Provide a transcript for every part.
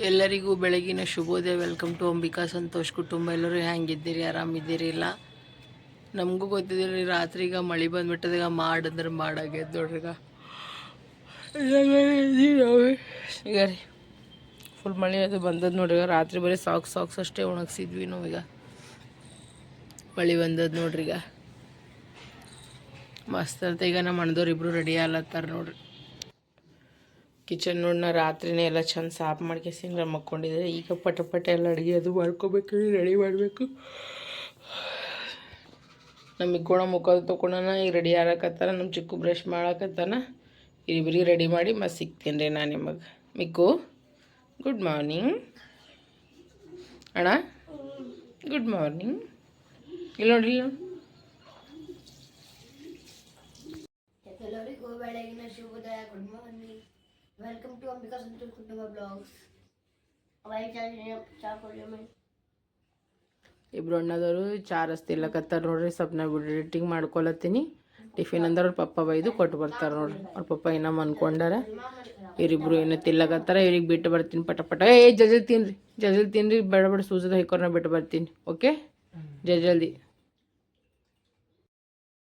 ಎಲ್ಲರಿಗೂ ಬೆಳಗಿನ ಶುಭೋದಯ. ವೆಲ್ಕಮ್ ಟು ಅಂಬಿಕಾ ಸಂತೋಷ್ ಕುಟುಂಬ. ಎಲ್ಲರೂ ಹೆಂಗಿದ್ದೀರಿ? ಆರಾಮಿದ್ದೀರಿ ಇಲ್ಲ? ನಮಗೂ ಗೊತ್ತಿದ್ದೀರಿ ಈಗ ಮಳೆ ಬಂದ್ಬಿಟ್ಟದಾಗ ಮಾಡಂದ್ರೆ ಮಾಡಾಗ್ಯದ ನೋಡ್ರಿ ಈಗ. ರೀ ಫುಲ್ ಮಳೆ ಅದು ಬಂದದ್ದು ನೋಡ್ರಿ ರಾತ್ರಿ ಬರೀ ಸಾಕ್ಸ್ ಸಾಕ್ಸ್ ಅಷ್ಟೇ ಒಣಗಿಸಿದ್ವಿ ನಾವು ಈಗ. ಮಳೆ ಬಂದದ್ದು ನೋಡ್ರಿ ಈಗ. ಮಸ್ತ್ ಅಂತ ಈಗ ನಮ್ಮ ಅಣ್ಣದವ್ರು ಇಬ್ಬರು ರೆಡಿ ಆಗ್ಲತ್ತಾರ ನೋಡ್ರಿ. ಕಿಚನ್ ನೋಡ್ನ ರಾತ್ರಿನೇ ಎಲ್ಲ ಚಂದ ಸಾಫ್ ಮಾಡ್ಕೇಸಿಂಗ್ರ ಮಕ್ಕೊಂಡಿದ್ರೆ ಈಗ ಪಟ ಪಟ ಎಲ್ಲ ಅಡುಗೆ ಅದು ಮಾಡ್ಕೋಬೇಕು ರೆಡಿ ಮಾಡಬೇಕು. ನಮ್ಮ ಇಕ್ಕೋಣ ಮುಖ ತೊಗೊಂಡನ ಈಗ ರೆಡಿ ಆಗಕತ್ತಾರ ನಮ್ಮ ಚಿಕ್ಕು ಬ್ರಷ್ ಮಾಡಕತ್ತಾನ. ಇಬ್ಬರಿಗೆ ರೆಡಿ ಮಾಡಿ ಮತ್ತೆ ಸಿಗ್ತೀನಿ ರೀ ನಾನು ನಿಮಗೆ. ಮಿಕ್ಕು ಗುಡ್ ಮಾರ್ನಿಂಗ್ ಅಣ್ಣ ಗುಡ್ ಮಾರ್ನಿಂಗ್ ಇಲ್ಲ ನೋಡಿ ಎಲ್ಲರಿಗೂ ಬೆಳಗಿನ ಶುಭೋದಯ good morning welcome to Ambika Santoor ಕುಟುಂಬ ಬ್ಲಾಗ್ಸ್ ಚಾ ಕುಡಿಯಮ್ಮ ಇಬ್ರು ಅಣ್ಣದವರು ಚಾ ರಸ್ತಿಲ್ಲಕತ್ತಾರ ನೋಡ್ರಿ ಸ್ವಲ್ಪ ನಾ ಎಡಿಟಿಂಗ್ ಮಾಡ್ಕೊಳತ್ತೀನಿ. ಟಿಫಿನ್ ಅಂದ್ರೆ ಅವ್ರ ಪಪ್ಪ ಬೈದು ಕೊಟ್ಟು ಬರ್ತಾರೆ ನೋಡ್ರಿ. ಅವ್ರ ಪಪ್ಪ ಏನೋ ಅನ್ಕೊಂಡಾರ ಇವರಿಬ್ರು ಏನೋ ತಿಲ್ಲಕತ್ತಾರ, ಇವ್ರಿಗೆ ಬಿಟ್ಟು ಬರ್ತೀನಿ ಪಟ ಪಟ. ಏ, ಜಜಲ್ ತಿನ್ರಿ ಜಜಲ್ ತಿನ್ರಿ, ಬೇಡ ಬೇಡ ಸೂಜದ ಹೈಕೋರ್ನ ಬಿಟ್ಟು ಬರ್ತೀನಿ, ಓಕೆ? ಜಲ್ ಜಲ್ದಿ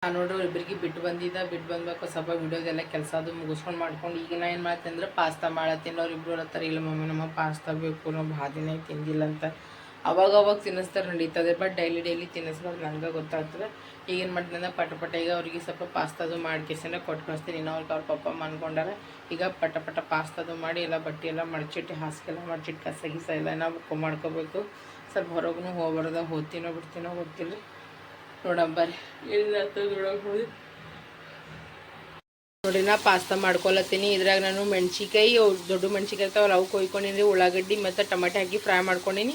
ನಾನು ನೋಡ್ರಿ ಇಬ್ಬರಿಗೆ ಬಿಟ್ಟು ಬಂದಿದ್ದ ಬಿಟ್ಟು ಬಂದ್ಬೇಕು, ಸ್ವಲ್ಪ ವಿಡಿಯೋದೆಲ್ಲ ಕೆಲಸ ಅದು ಮುಗಿಸ್ಕೊಂಡು ಮಾಡ್ಕೊಂಡು ಈಗ ನಾ ಏನು ಮಾಡ್ತೀನಿ ಅಂದ್ರೆ ಪಾಸ್ತಾ ಮಾಡತ್ತೀನಿ. ಅವ್ರು ಇಬ್ಬರು ಹೇಳ್ತಾರೆ ಇಲ್ಲ ಮಮ್ಮಿ ನಮ್ಮ ಪಾಸ್ತಾ ಬೇಕು, ನಾವು ಭಾಳ ತಿಂದಿಲ್ಲ ಅಂತ ಅವಾಗ ಅವಾಗ ತಿನ್ನಿಸ್ತಾರೆ ನಡೀತದೆ. ಬಟ್ ಡೈಲಿ ಡೈಲಿ ತಿನ್ನಿಸ್ಬಾರ್ದು ನನಗೆ ಗೊತ್ತಾಗ್ತದೆ. ಈಗ ಏನು ಮಾಡ್ತೀನಿ ಅಂದ್ರೆ ಪಟ ಪಟ ಈಗ ಅವ್ರಿಗೆ ಸ್ವಲ್ಪ ಪಾಸ್ತಾದು ಮಾಡ್ಕೇಸಂದ್ರೆ ಕೊಟ್ಟು ಕಳಿಸ್ತೀನಿ. ಇನ್ನೂ ಅವ್ರಿಗೆ ಅವ್ರ ಪಪ್ಪ ಮನ್ಕೊಂಡಾರ ಈಗ ಪಟ ಪಟ ಪಾಸ್ತಾದು ಮಾಡಿ ಎಲ್ಲ ಬಟ್ಟೆ ಎಲ್ಲ ಮಡಚಿಟ್ಟು, ಹಾಸಿಗೆಲ್ಲ ಮಡಚಿಟ್ಟು, ಕಸ, ಗಿಸ ಎಲ್ಲ ನಾವು ಬುಕ್ ಮಾಡ್ಕೋಬೇಕು. ಸ್ವಲ್ಪ ಹೊರಗೂ ಹೋಗ್ಬಾರ್ದ, ಹೋಗ್ತೀನೋ, ಬಿಡ್ತೀನೋ ಗೊತ್ತಿಲ್ಲ ನೋಡಂಬರಿ ಬರ್ರಿ. ಹೋಗಿ ನೋಡಿ, ನಾ ಪಾಸ್ತಾ ಮಾಡ್ಕೊಳತ್ತೀನಿ ಇದ್ರಾಗ ನಾನು ಮೆಣಸಿಕಾಯಿ ದೊಡ್ಡ ಮೆಣಸಿಕಾಯಿ ಇರ್ತಾವಲ್ಲ, ಅವು ಕೊಯ್ಕೊಂಡಿನಿ. ಉಳ್ಳಾಗಡ್ಡಿ ಮತ್ತು ಟಮಾಟೆ ಹಾಕಿ ಫ್ರೈ ಮಾಡ್ಕೊಂಡಿನಿ.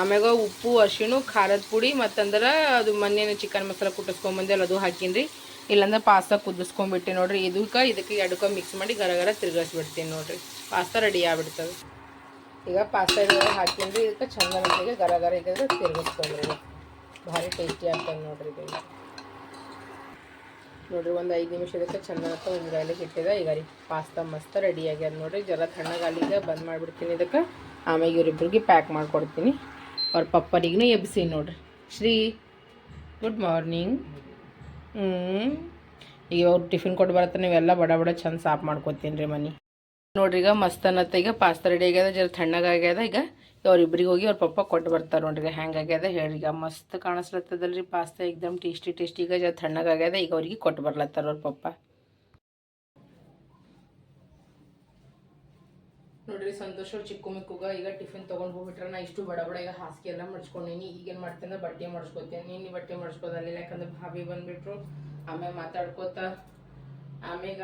ಆಮ್ಯಾಗ ಉಪ್ಪು ಅರಿಶಿಣು ಖಾರದ ಪುಡಿ ಮತ್ತಂದ್ರೆ ಅದು ಮೊನ್ನೆ ಚಿಕನ್ ಮಸಾಲ ಕುಟ್ಟಿಸ್ಕೊಂಬಂದೆಲ್ಲ ಅದು ಹಾಕಿನ್ರಿ. ಇಲ್ಲಾಂದ್ರೆ ಪಾಸ್ತಾ ಕುದಿಸ್ಕೊಂಡ್ಬಿಟ್ಟೆ ನೋಡ್ರಿ. ಇದಕ್ಕೆ ಇದಕ್ಕೆ ಎರಡಕ್ಕೆ ಮಿಕ್ಸ್ ಮಾಡಿ ಗರ ಗರ ತಿರ್ಗಿಸ್ಬಿಡ್ತೀನಿ ನೋಡ್ರಿ. ಪಾಸ್ತಾ ರೆಡಿ ಆಗ್ಬಿಡ್ತದೆ. ಈಗ ಪಾಸ್ತಾ ಹಾಕಿನ್ರಿ. ಇದಕ್ಕೆ ಚಂದ ಗರ ಗರ ಇದ್ರೆ ತಿರ್ಗಿಸ್ಕೊಂಡ್ರಿ. ಭಾರಿ ಟೇಸ್ಟಿ ಆಗ್ತದೆ ನೋಡ್ರಿ ಇದು. ನೋಡ್ರಿ, ಒಂದು ಐದು ನಿಮಿಷದಕ್ಕೆ ಚೆನ್ನಾಗಿ ಒಂದು ಗಾಲಿಗೆ ಇಟ್ಟಿದೆ. ಈಗ ರೀ ಪಾಸ್ತಾ ಮಸ್ತ್ ರೆಡಿ ಆಗ್ಯದ ನೋಡ್ರಿ. ಜರ ತಣ್ಣಗಾಲಿಗೆ ಬಂದ್ ಮಾಡಿಬಿಡ್ತೀನಿ ಇದಕ್ಕೆ. ಆಮೇಲೆ ಇವರಿಬ್ರಿಗೆ ಪ್ಯಾಕ್ ಮಾಡಿಕೊಡ್ತೀನಿ. ಅವ್ರ ಪಪ್ಪನಿಗೂ ಎಬ್ಸಿ ನೋಡ್ರಿ. ಶ್ರೀ ಗುಡ್ ಮಾರ್ನಿಂಗ್ ಹ್ಞೂ ಈಗ ಅವ್ರು ಟಿಫಿನ್ ಕೊಟ್ಟು ಬರತ್ತೆ, ನೀವೆಲ್ಲ ಬಡ ಬಡ ಚಂದ ಸಾಫ್ ಮಾಡ್ಕೊತೀನಿ ರೀ ಮನೆ. ನೋಡ್ರಿ, ಈಗ ಮಸ್ತ್ ಅನ್ನತ್ತೆ. ಈಗ ಪಾಸ್ತಾ ರೆಡಿ ಆಗ್ಯದ, ಜರ ತಣ್ಣಗಾಗ್ಯದ. ಈಗ ಅವ್ರಿಬ್ರಿಗೆ ಹೋಗಿ ಅವ್ರ ಪಪ್ಪ ಕೊಟ್ಟು ಬರ್ತಾರೆ ನೋಡ್ರಿ ಈಗ ಹೆಂಗೆ ಆಗ್ಯದ ಹೇಳ್ರಿ. ಈಗ ಮಸ್ತ್ ಕಾಣಿಸ್ಲತ್ತದಲ್ರಿ ಪಾಸ್ತಾ ಎಕ್ದಮ್ ಟೇಸ್ಟಿ ಟೇಸ್ಟಿ ಈಗ ತಣ್ಣಗಾಗ್ಯದ ಈಗ ಅವ್ರಿಗೆ ಕೊಟ್ಟು ಬರ್ಲತ್ತಾರ ಅವ್ರ ಪಪ್ಪ. ನೋಡ್ರಿ, ಸಂತೋಷ ಚಿಕ್ಕ ಮಿಕ್ಕುಗ ಈಗ ಟಿಫಿನ್ ತೊಗೊಂಡು ಹೋಗ್ಬಿಟ್ರೆ ನಾ ಇಷ್ಟು ಬಡ ಬಡ ಈಗ ಹಾಸಿಗೆ ಎಲ್ಲ ಮಡ್ಸ್ಕೊಂಡೀನಿ. ಈಗೇನು ಮಾಡ್ತೀನಿ? ಬಟ್ಟೆ ಮಡ್ಸ್ಕೊತೀನಿ. ನೀನು ಬಟ್ಟೆ ಮಡ್ಸ್ಕೋದಲ್ಲ ಯಾಕಂದ್ರೆ ಭಾವಿ ಬಂದ್ಬಿಟ್ರು. ಆಮೇಲೆ ಮಾತಾಡ್ಕೋತ, ಆಮೇಗ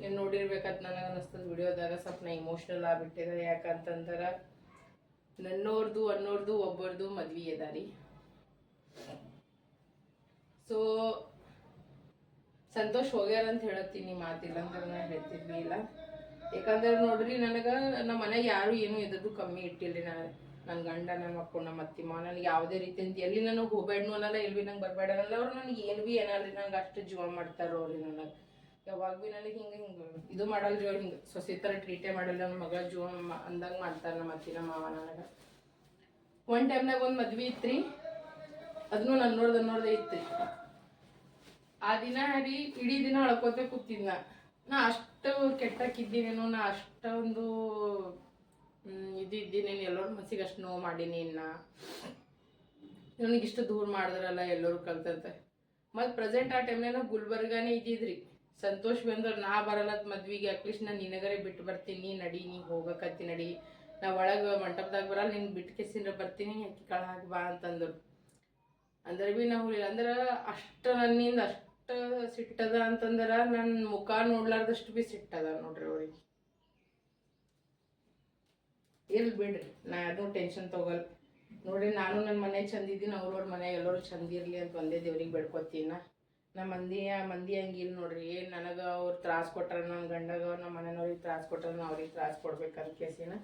ನೀವು ನೋಡಿರ್ಬೇಕಂತ ನನಗೆ ಅನಸ್ತದ ವಿಡಿಯೋದಾಗ. ಸ್ವಲ್ಪ ನಾ ಇಮೋಷ್ನಲ್ ಆಗಿಬಿಟ್ಟಿದೆ. ಯಾಕಂತಂದ್ರೆ ನನ್ನೋರ್ದು, ಅನ್ನೋರ್ದು, ಒಬ್ಬರದು ಮದ್ವೆ ಅದಾರಿ ಸೊ ಸಂತೋಷ್ ಹೋಗ್ಯಾರ ಅಂತ ಹೇಳತ್ತೀನಿ ಮಾತಿಲ್ಲ ಅಂತ ನಾ ಹೇಳ್ತಿದ್ವಿ ಇಲ್ಲ. ಯಾಕಂದ್ರೆ ನೋಡ್ರಿ ನನಗೆ ನಮ್ಮ ಮನೆಗೆ ಯಾರು ಏನು ಎದ್ದು ಕಮ್ಮಿ ಇಟ್ಟಿಲ್ರಿ ನಾನು ನನ್ನ ಗಂಡ ನನ್ನ ಮಕ್ಕಳು ನಮ್ಮ ಅತ್ತಿಮ್ಮ ನನಗೆ ಯಾವುದೇ ರೀತಿಯಿಂದ ಎಲ್ಲಿ ನನಗೆ ಹೋಗ್ಬೇಡ್ನು ಅನ್ನಲ್ಲ, ಎಲ್ಲಿ ಭೀ ನಂಗೆ ಬರಬೇಡ ಅನ್ನಲ್ಲ, ಅವ್ರು ನನಗೆ ಏನು ಭೀ ಏನಲ್ರಿ, ನಂಗೆ ಅಷ್ಟು ಜೀವ ಮಾಡ್ತಾರೋ ಅವ್ರಿ ನನಗೆ. ಯಾವಾಗ ಭೀ ನನಗೆ ಹಿಂಗೆ ಹಿಂಗೆ ಇದು ಮಾಡಲ್ಲ ಜೋ ಹಿಂಗೆ. ಸೊಸೆ ಥರ ಟ್ರೀಟೇ ಮಾಡಲ್ಲ ನನ್ನ ಮಗಳ ಜೋ ಅಂದಂಗೆ ಮಾಡ್ತಾರೆ ನಮ್ಮ ಅತ್ತಿ ನಮ್ಮ ಮಾವ ನನಗೆ. ಒನ್ ಟೈಮ್ನಾಗ ಒಂದು ಮದ್ವೆ ಇತ್ರಿ. ಅದನ್ನು ನನ್ನ ನೋಡ್ದೆ ನೋಡ್ದೆ ಇತ್ತು ಆ ದಿನ ರೀ ಇಡೀ ದಿನ ಅಳ್ಕೋತ ಕೂತಿದ್ನ. ನಾ ಅಷ್ಟು ಕೆಟ್ಟಕ್ಕಿದ್ದೀನೇನೋ, ನಾ ಅಷ್ಟೊಂದು ಇದು ಇದ್ದೀನೇನು, ಎಲ್ಲರ ಮನಸ್ಸಿಗೆ ಅಷ್ಟು ನೋವು ಮಾಡೀನಿ ಇನ್ನ. ನನಗಿಷ್ಟು ದೂರ ಮಾಡಿದ್ರಲ್ಲ, ಎಲ್ಲರೂ ಕಲ್ತಂತೆ ಮತ್ತು ಪ್ರೆಸೆಂಟ್ ಆ ಟೈಮ್ನಾಗ ಗುಲ್ಬರ್ಗಾನೇ ಇದ್ದಿದ್ರಿ. ಸಂತೋಷ್ ಬಂದ್ರೆ ನಾ ಬರಲ್ಲತ್ ಮದ್ವಿಗೆ ಅಟ್ಲೀಸ್ಟ್ ನಾ ನಿನಗರೆ ಬಿಟ್ಟು ಬರ್ತೀನಿ ನಡಿ, ನೀ ಹೋಗಕತ್ತಿ ನಡಿ. ನಾ ಒಳಗೆ ಮಂಟಪದಾಗ ಬರಲ್ಲ, ನಿನ್ ಬಿಟ್ಟು ಬರ್ತೀನಿ ಅಕ್ಕಿ ಕಾಳು ಹಾಕಿ ಬಾ ಅಂತಂದರು. ಅಂದ್ರೆ ಭೀ ನಾವು ಅಂದ್ರೆ ಅಷ್ಟು ನನ್ನಿಂದ ಅಷ್ಟು ಸಿಟ್ಟದ ಅಂತಂದ್ರೆ ನನ್ನ ಮುಖ ನೋಡ್ಲಾರ್ದಷ್ಟು ಭೀ ಸಿಟ್ಟದ ನೋಡ್ರಿ ಅವ್ರಿಗೆ. ಇರ್ಲಿ ಬಿಡ್ರಿ, ನಾ ಅದು ಟೆನ್ಷನ್ ತಗೊಲ್. ನೋಡ್ರಿ, ನಾನು ನನ್ನ ಮನೆ ಚಂದ ಇದ್ದೀನಿ ಅವ್ರವ್ರ ಮನೆ ಎಲ್ಲರೂ ಚಂದ ಇರಲಿ ಅಂತ ಒಂದೇ ದೇವ್ರಿಗೆ ಬೇಡ್ಕೊತೀನ. ನಮ್ಮ ಮಂದಿ ಮಂದಿ ಹಂಗಿಲ್ಲ ನೋಡ್ರಿ. ನನಗೆ ಅವ್ರು ತ್ರಾಸ ಕೊಟ್ರ ನಮ್ಮ ಗಂಡಗ ನಮ್ಮ ಮನೆಯವ್ರಿಗೆ ತ್ರಾಸ ಕೊಟ್ರ ಅವ್ರಿಗೆ ತ್ರಾಸ ಕೊಡ್ಬೇಕಂತ ಕೇಸಿನ.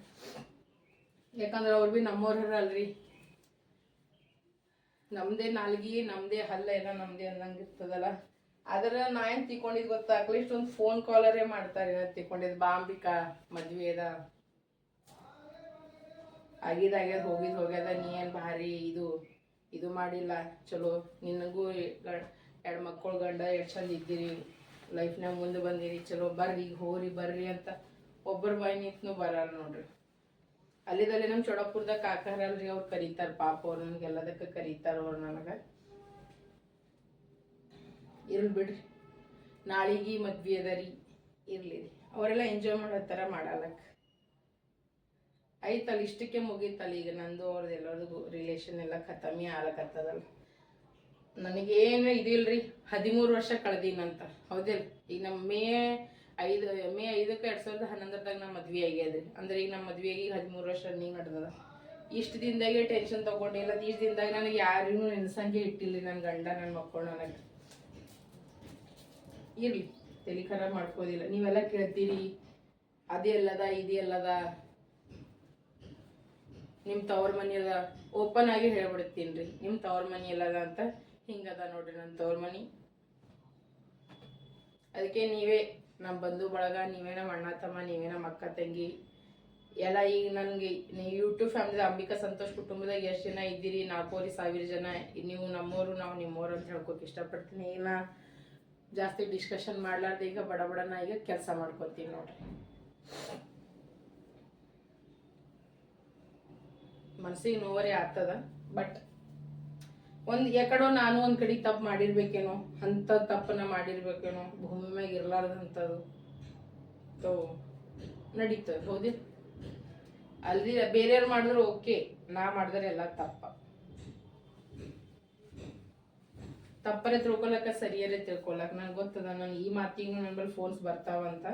ಯಾಕಂದ್ರೆ ಅವ್ರು ಭೀ ನಮ್ಮವ್ರ ಅಲ್ರಿ ನಮ್ದೇ ನಾಲ್ಗಿ, ನಮ್ದೇ ಹಲ್ಲ ಎಲ್ಲ ನಮ್ದೇ ಅನ್ನಂಗೆ ಇರ್ತದಲ್ಲ ಆದ್ರೆ ನಾ ಏನು ತಿಕೊಂಡಿದ್ ಗೊತ್ತಾ? ಅಟ್ಲೀಸ್ಟ್ ಒಂದು ಫೋನ್ ಕಾಲರೇ ಮಾಡ್ತಾರೆ ನಾ ತಿಕೊಂಡಿದ್ದು ಬಾಂಬಿಕಾ ಮದ್ವೆ ಅದ. ಆಗಿದಾಗ್ಯದ ಹೋಗಿದ್ ಹೋಗ್ಯದ, ನೀ ಏನ್ ಭಾರಿ ಇದು ಇದು ಮಾಡಿಲ್ಲ. ಚಲೋ, ನಿನಗೂ ಎರಡು ಮಕ್ಕಳು ಗಂಡ ಎಷ್ಟು ಚಂದ ಇದ್ದೀರಿ. ಲೈಫ್ನಾಗ ಮುಂದೆ ಬಂದಿರಿ. ಚಲೋ ಬರ್ರಿ ಹೋರಿ ಬರ್ರಿ ಅಂತ ಒಬ್ಬರ ಬಾಯಿ ನಿಂತು ಬರಲ್ಲ ನೋಡ್ರಿ. ಅಲ್ಲಿದಲ್ಲಿ ನಮ್ಮ ಚೊಡಪುರದಾಗ ಕಾಕರಲ್ರಿ ಅವ್ರು ಕರೀತಾರ ಪಾಪ ಅವ್ರು ನನಗೆ ಎಲ್ಲದಕ್ಕೆ ಕರೀತಾರ ಅವ್ರು ನನಗೆ. ಇರ್ಲಿ ಬಿಡ್ರಿ. ನಾಳಿಗೆ ಮದ್ವೆ ಅದ ರೀ. ಇರಲಿ ರೀ. ಅವರೆಲ್ಲ ಎಂಜಾಯ್ ಮಾಡತ್ತಾರ ಮಾಡಲಕ್ಕ ಐತಲ್ಲ ಇಷ್ಟಕ್ಕೆ ಮುಗೀತಲ್ಲ ಈಗ ನಂದು ಅವ್ರದ್ದು ಎಲ್ಲರದು ರಿಲೇಷನ್ ಎಲ್ಲ ಖತಮಿ ಆಲಕತ್ತದಲ್ಲ ನನಗೇನು ಇದಿಲ್ರಿ, ಹದಿಮೂರು ವರ್ಷ ಕಳೆದೀನಂತ. ಹೌದಿಲ್ಲ ಈಗ ನಮ್ಮ ಮೇ ಐದು, ಮೇ ಐದಕ್ಕೆ ಎರಡು ಸಾವಿರದ ಹನ್ನೊಂದರದಾಗ ನಮ್ಮ ಮದ್ವೆ ಆಗ್ಯದ್ರಿ. ಅಂದ್ರೆ ಈಗ ನಮ್ಮ ಮದ್ವೆ ಆಗಿ ಹದಿಮೂರು ವರ್ಷ ರನ್ನಿಂಗ್ ನಡೆದದ. ಇಷ್ಟು ದಿನದಾಗೆ ಟೆನ್ಷನ್ ತಗೊಂಡಿಲ್ಲ ಇಷ್ಟು ದಿನದಾಗ ನನಗೆ ಯಾರಿಗೂ ನೆನ್ಸಂಗೆ ಇಟ್ಟಿಲ್ಲ ನನ್ನ ಗಂಡ ನನ್ನ ಮಕ್ಕಳು ನನಗೆ. ಇರ್ಲಿ, ತಲೆ ಖರಾಬ್ ಮಾಡ್ಕೋದಿಲ್ಲ. ನೀವೆಲ್ಲ ಕೇಳ್ತೀರಿ. ಅದೇ ಎಲ್ಲದ ಇದೇ ಎಲ್ಲದ ನಿಮ್ಮ ತವ್ರ ಮನೆ ಅದ ಓಪನ್ ಆಗಿ ಹೇಳ್ಬಿಡ್ತೀನಿ ರೀ ನಿಮ್ಮ ತವ್ರ ಮನೆ ಅಂತ ಹಿಂಗದ ನೋಡ್ರಿ ನನ್ನ ತವ್ರ ಮನಿ ಅದಕ್ಕೆ ನೀವೇ ನಮ್ಮ ಬಂಧು ಬಳಗ, ನೀವೇ ನಮ್ಮ ಅಣ್ಣ, ತಮ್ಮ, ನೀವೇ ನಮ್ಮ ಅಕ್ಕ, ತಂಗಿ. ಎಲ್ಲ ಈಗ ನನಗೆ ನೀವು ಯೂಟ್ಯೂಬ್ ಫ್ಯಾಮಿಲಿ ಅಂಬಿಕಾ ಸಂತೋಷ್ ಕುಟುಂಬದಾಗ ಎಷ್ಟು ಜನ ಇದ್ದೀರಿ? ನಾಲ್ಕೂವರೆ ಸಾವಿರ ಜನ. ನೀವು ನಮ್ಮೋರು, ನಾವು ನಿಮ್ಮೋರು ಅಂತ ಹೇಳ್ಕೊಕ್ ಇಷ್ಟಪಡ್ತೀನಿ. ಏನ ಜಾಸ್ತಿ ಡಿಸ್ಕಷನ್ ಮಾಡ್ಲಾರ್ದೆ ಈಗ ಬಡ ಬಡನ ಈಗ ಕೆಲಸ ಮಾಡ್ಕೊತೀನಿ ನೋಡ್ರಿ. ಮನಸ್ಸಿಗೆ ನೋವರೇ ಆಗ್ತದ ಬಟ್ ಒಂದು ಯಾಕಡೋ ನಾನು ಒಂದು ಕಡೆ ತಪ್ಪು ಮಾಡಿರ್ಬೇಕೇನೋ ಅಂಥ ತಪ್ಪನ್ನ ಮಾಡಿರ್ಬೇಕೇನೋ, ಭೂಮಿ ಮ್ಯಾಗ ಇರಲಾರ್ದಂಥದ್ದು. ತೋ ನಡೀತದೆ ಹೌದಿ. ಅಲ್ಲಿ ಬೇರೆಯವ್ರು ಮಾಡಿದ್ರು ಓಕೆ, ನಾ ಮಾಡಿದ್ರೆ ಎಲ್ಲ ತಪ್ಪ. ತಪ್ಪರೆ ತಿಳ್ಕೊಳಕ, ಸರಿಯರೆ ತಿಳ್ಕೊಳಕ್ ನನಗೆ ಗೊತ್ತದ, ನಾನು ಈ ಮಾತಿಗೂ ನನ್ನ ಫೋನ್ಸ್ ಬರ್ತಾವಂತ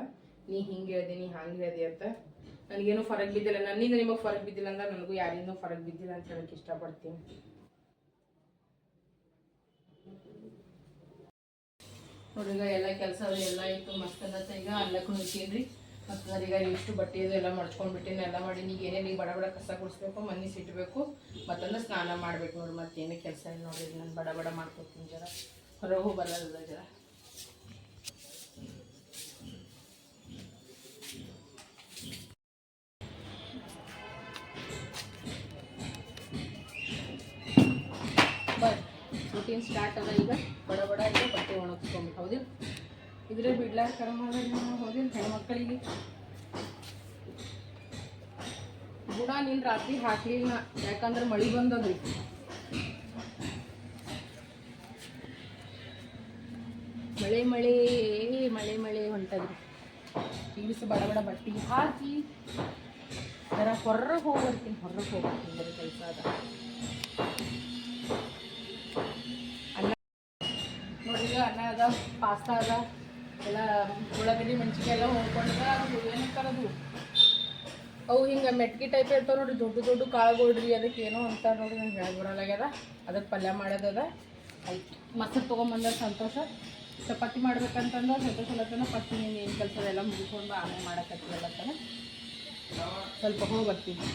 ನೀ ಹಿಂಗೆ ಹೇಳ್ದಿ, ನೀ ಹಂಗೆ ಹೇಳ್ದಿ ಅಂತ. ನನಗೇನು ಫರಕ್ ಬಿದ್ದಿಲ್ಲ, ನನ್ನಿಂದ ನಿಮಗೆ ಫರಕ್ ಬಿದ್ದಿಲ್ಲ ಅಂದ್ರೆ ನನಗೂ ಯಾರಿಂದ ಫರಕ್ ಬಿದ್ದಿಲ್ಲ ಅಂತ ಹೇಳಕ್ ಇಷ್ಟಪಡ್ತೀನಿ. ನೋಡ್ರಿ ಎಲ್ಲ ಕೆಲಸ ಎಲ್ಲ ಇತ್ತು ಮಸ್ತ್ ಅನ್ನತ್ತ ಈಗ ಅಲ್ಲಕ್ಕೂ ನಿಂತೀನಿ ಮತ್ತು ನನಗೆ ಇಷ್ಟು ಬಟ್ಟೆ ಇದು ಎಲ್ಲ ಮಡ್ಕೊಂಡ್ಬಿಟ್ಟಿನಿ ಎಲ್ಲ ಮಾಡಿ ನೀವು ಏನೇನು ಈಗ ಬಡ ಬಡ ಕಸ ಗುಡಿಸ್ಬೇಕು ಮನೆ ಸಿಟ್ಟಬೇಕು ಮತ್ತಂದ್ರೆ ಸ್ನಾನ ಮಾಡ್ಬೇಕು ನೋಡ್ರಿ ಮತ್ತೇನು ಕೆಲಸ ಇಲ್ಲ ನೋಡಿರಿ ನಾನು ಬಡ ಬಡ ಮಾಡ್ಕೊತೀನಿ ಜರ. ಹೊರಗೂ ಬರಲ್ಲ ಜರ. ರೂಟೀನ್ ಸ್ಟಾರ್ಟ್ ಅದ ಈಗ? ಬಡ ಬಡ ಈಗ ಬಟ್ಟೆ ಒಣಗಿಸ್ಕೊಂಬಿಟ್ಟು ಹೌದಿಲ್ಲ ಇದ್ರೆ ಬಿಡ್ಲಾರ ಕರ್ಮ ಹೌದಿಲ್ಲ ಹೆಣ್ಮಕ್ಳಿಗೆ. ಬುಡ ನೀನು ರಾತ್ರಿ ಹಾಕ್ಲಿಲ್ಲ ಯಾಕಂದ್ರೆ ಮಳಿ ಬಂದದ್ರಿ. ಮಳೆ ಮಳೆ ಮಳೆ ಮಳೆ ಹೊಂಟದ್ರಿ. ಈಗಿಸ ಬಡ ಬಡ ಬಟ್ಟೆ ಹಾಕಿ. ಜರ ಹೊರಗೆ ಹೋಗ್ಬರ್ತೀನಿ ಹೊರಗೆ ಹೋಗ್ಬರ್ತೀನಿ, ಬರೀ ಕೆಲಸ ಅದ. ಪಾಸ್ತಾ ಅದ, ಎಲ್ಲ ಉಳ್ಳಾಗಡ್ಡಿ, ಮೆಣಸಿನ್ಕಾಯಿ ಎಲ್ಲ ಹೋಗ್ಕೊಂಡದ ಅದು ಏನಂತಾರದು ಅವು ಹಿಂಗೆ ಮೆಟ್ಕಿ ಟೈಪ್ ಇರ್ತಾವೆ ನೋಡ್ರಿ, ದೊಡ್ಡ ದೊಡ್ಡ ಕಾಳುಗಳ್ರಿ ಅದಕ್ಕೆ ಏನೋ ಅಂತಾರೆ ನೋಡ್ರಿ, ನಂಗೆ ಹೇಳಿ ಅದಕ್ಕೆ ಪಲ್ಯ ಮಾಡೋದದ. ಆಯ್ತು ಮೊಸರು ತೊಗೊಂಬಂದ್ರೆ ಸಂತೋಷ. ಚಪಾತಿ ಮಾಡ್ಬೇಕಂತಂದ್ರೆ ಸಂತೋಷ ಅಲ್ಲತ್ತನ ಫಸ್ಟ್ ನೀನು ಏನು ಕೆಲಸ ಎಲ್ಲ ಮುಗಿಸ್ಕೊಂಡು ಆಮೇಲೆ ಮಾಡಕತ್ತೀವಲ್ಲತನ ಸ್ವಲ್ಪ ಹೋಗಿ ಬರ್ತೀನಿ.